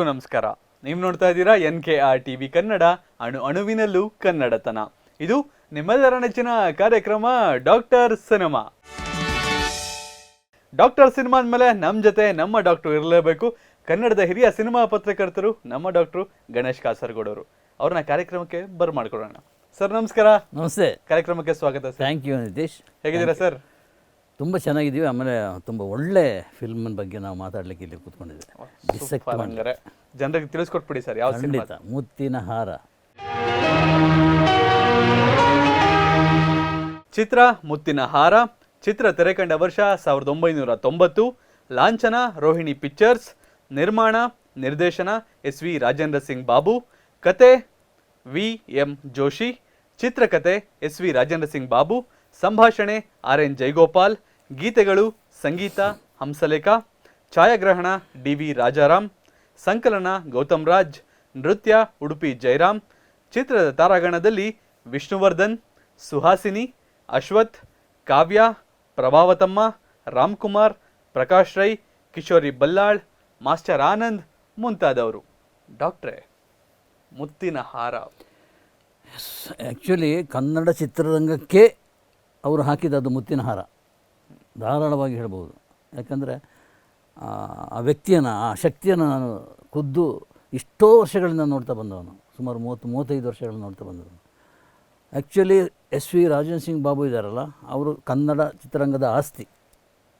ಎಲ್ರಿಗೂ ನಮಸ್ಕಾರ. ನೀವು ನೋಡ್ತಾ ಇದ್ದೀರಾ N K R T V Kannada ಅಣು ಅಣುವಿನಲ್ಲೂ ಕನ್ನಡತನ. ಇದು ನಿಮ್ಮೆಲ್ಲರ ನೆಚ್ಚಿನ ಕಾರ್ಯಕ್ರಮ ಡಾಕ್ಟರ್ ಸಿನಿಮಾ. ಡಾಕ್ಟರ್ ಸಿನಿಮಾ ಅಂದಮೇಲೆ ನಮ್ಮ ಜೊತೆ ನಮ್ಮ ಡಾಕ್ಟರ್ ಇರಲೇಬೇಕು. ಕನ್ನಡದ ಹಿರಿಯ ಸಿನಿಮಾ ಪತ್ರಕರ್ತರು ನಮ್ಮ ಡಾಕ್ಟರ್ ಗಣೇಶ್ ಕಾಸರಗೋಡವರು. ಅವ್ರನ್ನ ಕಾರ್ಯಕ್ರಮಕ್ಕೆ ಬರ್ ಮಾಡ್ಕೊಡೋಣ. ಸರ್ ನಮಸ್ಕಾರ. ನಮಸ್ತೆ. ಕಾರ್ಯಕ್ರಮಕ್ಕೆ ಸ್ವಾಗತ ಸರ್. ಥ್ಯಾಂಕ್ ಯು ನಿತೀಶ್ ಹೇಗಿದ್ದೀರಾ ಸರ್? ತುಂಬ ಚೆನ್ನಾಗಿದ್ದೀವಿ. ಆಮೇಲೆ ತುಂಬ ಒಳ್ಳೆ ಫಿಲ್ಮ್ ಬಗ್ಗೆ ನಾವು ಮಾತಾಡ್ಲಿಕ್ಕೆ ಇಲ್ಲಿ ಕೂತ್ಕೊಂಡಿದ್ದೀವಿ. ಡಿಸೆಕ್ಟ್ ಜನರಿಗೆ ತಿಳಿಸ್ಕೊಟ್ಬಿಡಿ ಸರ್ ಯಾವ ಸಿನಿಮಾ ಖಂಡಿತ. ಮುತ್ತಿನ ಹಾರ. ಚಿತ್ರ ಮುತ್ತಿನ ಹಾರ. ಚಿತ್ರ ತೆರೆಕಂಡ ವರ್ಷ ಸಾವಿರದ ಒಂಬೈನೂರ ತೊಂಬತ್ತು. ಲಾಂಛನ ರೋಹಿಣಿ ಪಿಕ್ಚರ್ಸ್. ನಿರ್ಮಾಣ ನಿರ್ದೇಶನ ಎಸ್ ವಿ ರಾಜೇಂದ್ರ ಸಿಂಗ್ ಬಾಬು. ಕತೆ ವಿ ಎಂ ಜೋಶಿ. ಚಿತ್ರಕತೆ ಎಸ್ ವಿ ರಾಜೇಂದ್ರ ಸಿಂಗ್ ಬಾಬು. ಸಂಭಾಷಣೆ ಆರ್ ಎನ್ ಜೈಗೋಪಾಲ್ ಗೀತೆಗಳು, ಸಂಗೀತ, ಹಂಸಲೇಖ, ಛಾಯಾಗ್ರಹಣ, ಡಿ ವಿ ರಾಜಾರಾಮ್, ಸಂಕಲನ, ಗೌತಮ್ ರಾಜ್, ನೃತ್ಯ, ಉಡುಪಿ ಜಯರಾಮ್ ಚಿತ್ರದ ತಾರಾಗಣದಲ್ಲಿ ವಿಷ್ಣುವರ್ಧನ್, ಸುಹಾಸಿನಿ, ಅಶ್ವಥ್, ಕಾವ್ಯ, ಪ್ರಭಾವತಮ್ಮ, ರಾಮ್ಕುಮಾರ್, ಪ್ರಕಾಶ್ ರೈ, ಕಿಶೋರಿ ಬಲ್ಲಾಳ್, ಮಾಸ್ಟರ್ ಆನಂದ್ ಮುಂತಾದವರು. ಡಾಕ್ಟ್ರೇ, ಮುತ್ತಿನ ಹಾರ. ಆ್ಯಕ್ಚುಲಿ ಕನ್ನಡ ಚಿತ್ರರಂಗಕ್ಕೆ ಅವರು ಹಾಕಿದ್ದು ಮುತ್ತಿನ ಹಾರ. ಧಾರಾಳವಾಗಿ ಹೇಳ್ಬೋದು. ಯಾಕಂದರೆ, ಆ ವ್ಯಕ್ತಿಯನ್ನು, ಆ ಶಕ್ತಿಯನ್ನು ನಾನು ಖುದ್ದು ಇಷ್ಟೋ ವರ್ಷಗಳಿಂದ ನೋಡ್ತಾ ಬಂದವನು. ಸುಮಾರು ಮೂವತ್ತು, ಮೂವತ್ತೈದು ವರ್ಷಗಳಿಂದ ನೋಡ್ತಾ ಬಂದವನು. Actually S V Rajendra Singh Babu ಇದ್ದಾರಲ್ಲ ಅವರು ಕನ್ನಡ ಚಿತ್ರರಂಗದ ಆಸ್ತಿ.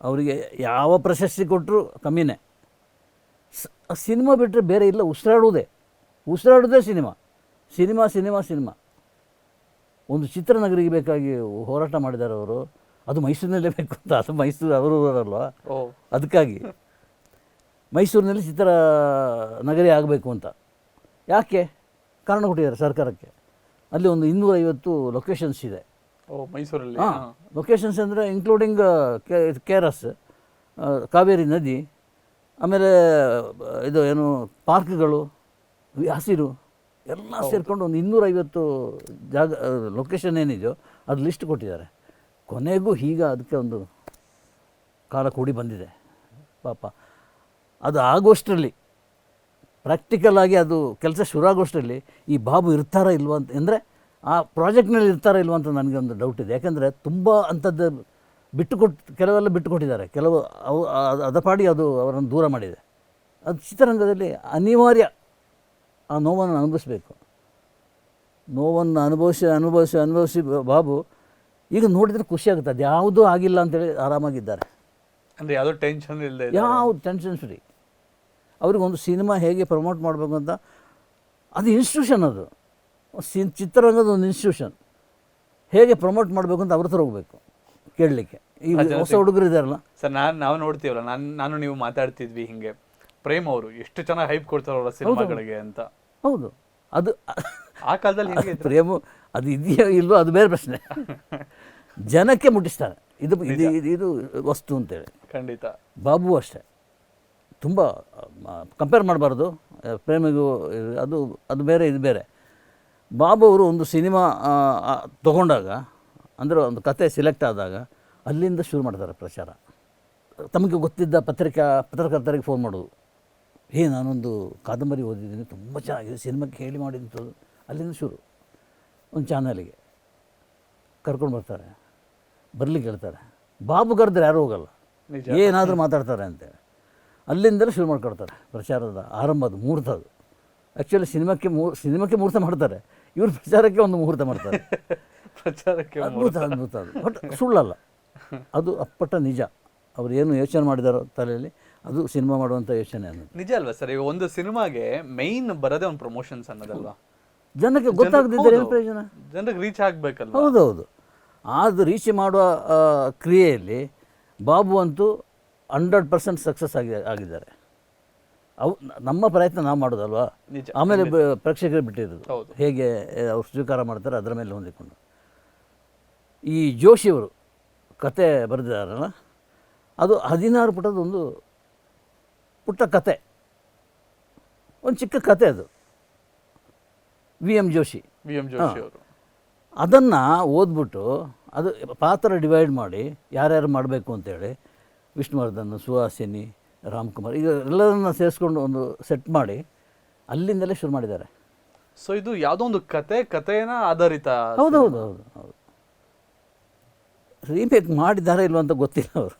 ಅವರಿಗೆ ಯಾವ ಪ್ರಶಸ್ತಿ ಕೊಟ್ಟರು ಕಮ್ಮಿನೇ. ಸಿನಿಮಾ ಬಿಟ್ಟರೆ ಬೇರೆ ಇಲ್ಲ, ಉಸಿರಾಡುವುದೇ. ಉಸಿರಾಡೋದೇ ಸಿನಿಮಾ. Cinema cinema cinema. ಒಂದು ಚಿತ್ರನಗರಿಗೆ ಬೇಕಾಗಿ ಹೋರಾಟ ಮಾಡಿದ್ದಾರೆ ಅವರು ಅದು ಮೈಸೂರಿನಲ್ಲೇ ಬೇಕು ಅಂತ. ಅದು ಮೈಸೂರು ಅವರು ಅಲ್ವ ಓ. ಅದಕ್ಕಾಗಿ. ಮೈಸೂರಿನಲ್ಲಿ ಚಿತ್ರ ನಗರಿ ಆಗಬೇಕು ಅಂತ. ಯಾಕೆ? ಕಾರಣ ಕೊಟ್ಟಿದ್ದಾರೆ ಸರ್ಕಾರಕ್ಕೆ. ಅಲ್ಲಿ ಒಂದು ಇನ್ನೂರೈವತ್ತು ಲೊಕೇಶನ್ಸ್ ಇದೆ. ಓ ಮೈಸೂರಲ್ಲಿ? ಹಾಂ. ಲೊಕೇಶನ್ಸ್ ಅಂದರೆ including K R S Kaveri ನದಿ ಆಮೇಲೆ ಇದು ಏನು ಪಾರ್ಕ್ಗಳು ಹಸಿರು ಎಲ್ಲ ಸೇರಿಕೊಂಡು ಒಂದು ಇನ್ನೂರೈವತ್ತು ಜಾಗ ಲೊಕೇಶನ್ ಏನಿದೆಯೋ ಅದು ಲಿಸ್ಟ್ ಕೊಟ್ಟಿದ್ದಾರೆ. ಕೊನೆಗೂ ಈಗ ಅದಕ್ಕೆ ಒಂದು ಕಾಲ ಕೂಡಿ ಬಂದಿದೆ. ಪಾಪ. ಅದು ಆಗೋಷ್ಟರಲ್ಲಿ ಪ್ರಾಕ್ಟಿಕಲ್ ಆಗಿ ಅದು ಕೆಲಸ ಶುರು ಆಗೋಷ್ಟರಲ್ಲಿ ಈ ಬಾಬು ಇರ್ತಾರಾ ಇಲ್ವಾ ಅಂತ, ಅಂದರೆ ಆ ಪ್ರಾಜೆಕ್ಟ್ನಲ್ಲಿ ಇರ್ತಾರಾ ಇಲ್ವಾ ಅಂತ ನನಗೆ ಒಂದು ಡೌಟ್ ಇದೆ. ಯಾಕೆಂದರೆ ತುಂಬ ಅಂಥದ್ದು ಬಿಟ್ಟುಕೊಟ್ಟು ಕೆಲವೆಲ್ಲ ಬಿಟ್ಟುಕೊಟ್ಟಿದ್ದಾರೆ. ಕೆಲವು ಅವು, ಅದ ಪಾಡಿ ಅದು ಅವರನ್ನು ದೂರ ಮಾಡಿದೆ. ಅದು ಚಿತ್ರರಂಗದಲ್ಲಿ ಅನಿವಾರ್ಯ ಆ ನೋವನ್ನು ಅನುಭವಿಸಬೇಕು. ನೋವನ್ನು ಅನುಭವಿಸಿ ಅನುಭವಿಸಿ ಅನುಭವಿಸಿ ಬಾಬು ಈಗ ನೋಡಿದರೆ ಖುಷಿ ಆಗುತ್ತೆ. ಅದು ಯಾವುದೂ ಆಗಿಲ್ಲ ಅಂತೇಳಿ ಆರಾಮಾಗಿದ್ದಾರೆ. ಅಂದ್ರೆ ಯಾವುದೋ ಟೆನ್ಷನ್ ಇಲ್ಲದೆ ಯಾವ ಟೆನ್ಷನ್ ಫ್ರೀ ಅವ್ರಿಗೆ ಒಂದು ಸಿನಿಮಾ ಹೇಗೆ ಪ್ರಮೋಟ್ ಮಾಡಬೇಕು ಅಂತ ಅದು ಇನ್ಸ್ಟಿಟ್ಯೂಷನ್ ಅದು. ಸಿ ಚಿತ್ರರಂಗದ ಒಂದು ಇನ್ಸ್ಟಿಟ್ಯೂಷನ್ ಹೇಗೆ ಪ್ರಮೋಟ್ ಮಾಡಬೇಕು ಅಂತ ಅವ್ರ ಹತ್ರ ಹೋಗಬೇಕು ಕೇಳಲಿಕ್ಕೆ. ಈ ಹೊಸ ಹುಡುಗರು ಇದ್ದಾರಲ್ಲ ಸರ್ ನಾನು ನಾವು ನೋಡ್ತೀವಲ್ಲ ನಾನು ನಾನು ನೀವು ಮಾತಾಡ್ತಿದ್ವಿ ಹಿಂಗೆ. ಪ್ರೇಮ್ ಅವರು ಎಷ್ಟು ಚೆನ್ನಾಗಿ ಹೈಪ್ ಕೊಡ್ತಾರಲ್ಲ ಅವರ ಸಿನಿಮಾಗಳಿಗೆ ಅಂತ. ಹೌದು. ಅದು ಆ ಕಾಲದಲ್ಲಿ? ಪ್ರೇಮ ಅದು ಇದೆಯೋ ಇಲ್ವೋ ಅದು ಬೇರೆ ಪ್ರಶ್ನೆ. ಜನಕ್ಕೆ ಮುಟ್ಟಿಸ್ತಾರೆ. ಇದು ಇದು ಇದು- ಇದು ವಸ್ತು ಅಂತೇಳಿ. ಖಂಡಿತ. ಬಾಬು ಅಷ್ಟೇ. ತುಂಬ ಕಂಪೇರ್ ಮಾಡಬಾರ್ದು. ಪ್ರೇಮಿಗೂ ಅದು ಅದು ಬೇರೆ ಇದು ಬೇರೆ. ಬಾಬು ಅವರು ಒಂದು ಸಿನಿಮಾ ತಗೊಂಡಾಗ ಅಂದರೆ ಒಂದು ಕತೆ ಸಿಲೆಕ್ಟ್ ಆದಾಗ ಅಲ್ಲಿಂದ ಶುರು ಮಾಡ್ತಾರೆ ಪ್ರಚಾರ. ತಮಗೆ ಗೊತ್ತಿದ್ದ ಪತ್ರಿಕಾ ಪತ್ರಕರ್ತರಿಗೆ ಫೋನ್ ಮಾಡೋದು. ಹೇ ನಾನೊಂದು ಕಾದಂಬರಿ ಓದಿದ್ದೀನಿ ತುಂಬ ಚೆನ್ನಾಗಿದೆ ಸಿನಿಮಾಕ್ಕೆ ಹೇಳಿ ಮಾಡಿದ್ದು ಅಲ್ಲಿಂದ ಶುರು. ಒಂದು ಚಾನಲಿಗೆ ಕರ್ಕೊಂಡು ಬರ್ತಾರೆ ಬರ್ಲಿಕ್ಕೆ ಹೇಳ್ತಾರೆ. ಬಾಬು ಕರೆದ್ರೆ ಯಾರು ಹೋಗಲ್ಲ. ಏನಾದರೂ ಮಾತಾಡ್ತಾರೆ ಅಂತೇಳಿ ಅಲ್ಲಿಂದಲೇ ಶುರು ಮಾಡ್ಕೊಡ್ತಾರೆ ಪ್ರಚಾರದ ಆರಂಭದ ಮುಹೂರ್ತದ್ದು ಆ್ಯಕ್ಚುಲಿ ಸಿನಿಮಾಕ್ಕೆ ಮೂ ಸಿನಿಮಾಕ್ಕೆ ಮುಹೂರ್ತ ಮಾಡ್ತಾರೆ. ಇವರು ಪ್ರಚಾರಕ್ಕೆ ಒಂದು ಮುಹೂರ್ತ ಮಾಡ್ತಾರೆ. ಪ್ರಚಾರಕ್ಕೆ ಅದ್ಭುತ ಅದ್ಭುತ ಅದು. ಬಟ್ ಸುಳ್ಳಲ್ಲ. ಅದು ಅಪ್ಪಟ ನಿಜ. ಅವ್ರು ಏನು ಯೋಚನೆ ಮಾಡಿದಾರೋ ತಲೆಯಲ್ಲಿ ಅದು ಸಿನಿಮಾ ಮಾಡುವಂಥ ಯೋಚನೆ ಅನ್ನೋದು. ನಿಜ ಅಲ್ವಾ ಸರ್? ಈಗ ಒಂದು ಸಿನಿಮಾಗೆ ಮೈನ್ ಬರೋದೇ ಒಂದು ಪ್ರಮೋಷನ್ಸ್ ಅನ್ನೋದಲ್ವಾ? ಜನಕ್ಕೆ ಗೊತ್ತಾಗದಿದ್ದರೆ ಏನು ಪ್ರಯೋಜನ? ಜನರಿಗೆ ರೀಚ್ ಆಗಬೇಕಲ್ಲ. ಹೌದೌದು. ಅದು ರೀಚ್ ಮಾಡುವ ಕ್ರಿಯೆಯಲ್ಲಿ ಬಾಬು ಅಂತೂ ಹಂಡ್ರೆಡ್ ಪರ್ಸೆಂಟ್ ಸಕ್ಸಸ್ ಆಗಿ ಆಗಿದ್ದಾರೆ. ಅವು ನಮ್ಮ ಪ್ರಯತ್ನ ನಾವು ಮಾಡೋದಲ್ವಾ? ಆಮೇಲೆ ಪ್ರೇಕ್ಷಕರು ಬಿಟ್ಟಿರೋದು. ಹೇಗೆ ಅವ್ರು ಸ್ವೀಕಾರ ಮಾಡ್ತಾರೆ ಅದರ ಮೇಲೆ ಹೊಂದಿಕೊಂಡು. ಈ ಜೋಶಿಯವರು ಕತೆ ಬರೆದಿದ್ದಾರಲ್ಲ ಅದು ಹದಿನಾರು ಪುಟದ ಒಂದು ಪುಟ್ಟ ಕತೆ. ಒಂದು ಚಿಕ್ಕ ಕತೆ ಅದು. V M Joshi. V M Joshi ಅವರು. ಅದನ್ನು ಓದ್ಬಿಟ್ಟು ಅದು ಪಾತ್ರ ಡಿವೈಡ್ ಮಾಡಿ ಯಾರ್ಯಾರು ಮಾಡಬೇಕು ಅಂತೇಳಿ ವಿಷ್ಣುವರ್ಧನ್ ಸುಹಾಸಿನಿ ರಾಮ್ಕುಮಾರ್ ಈಗ ಎಲ್ಲರನ್ನ ಸೇರಿಸ್ಕೊಂಡು ಒಂದು ಸೆಟ್ ಮಾಡಿ ಅಲ್ಲಿಂದಲೇ ಶುರು ಮಾಡಿದ್ದಾರೆ. ಸೊ ಇದು ಯಾವುದೋ ಒಂದು ಕತೆ ಕಥೆನ ಆಧಾರಿತ ಹೌದು ಹೌದು ಹೌದು ಹೌದು. ರೀಮೇಕ್ ಮಾಡಿದ್ದಾರೆ ಇಲ್ವ ಅಂತ ಗೊತ್ತಿಲ್ಲ ಅವರು.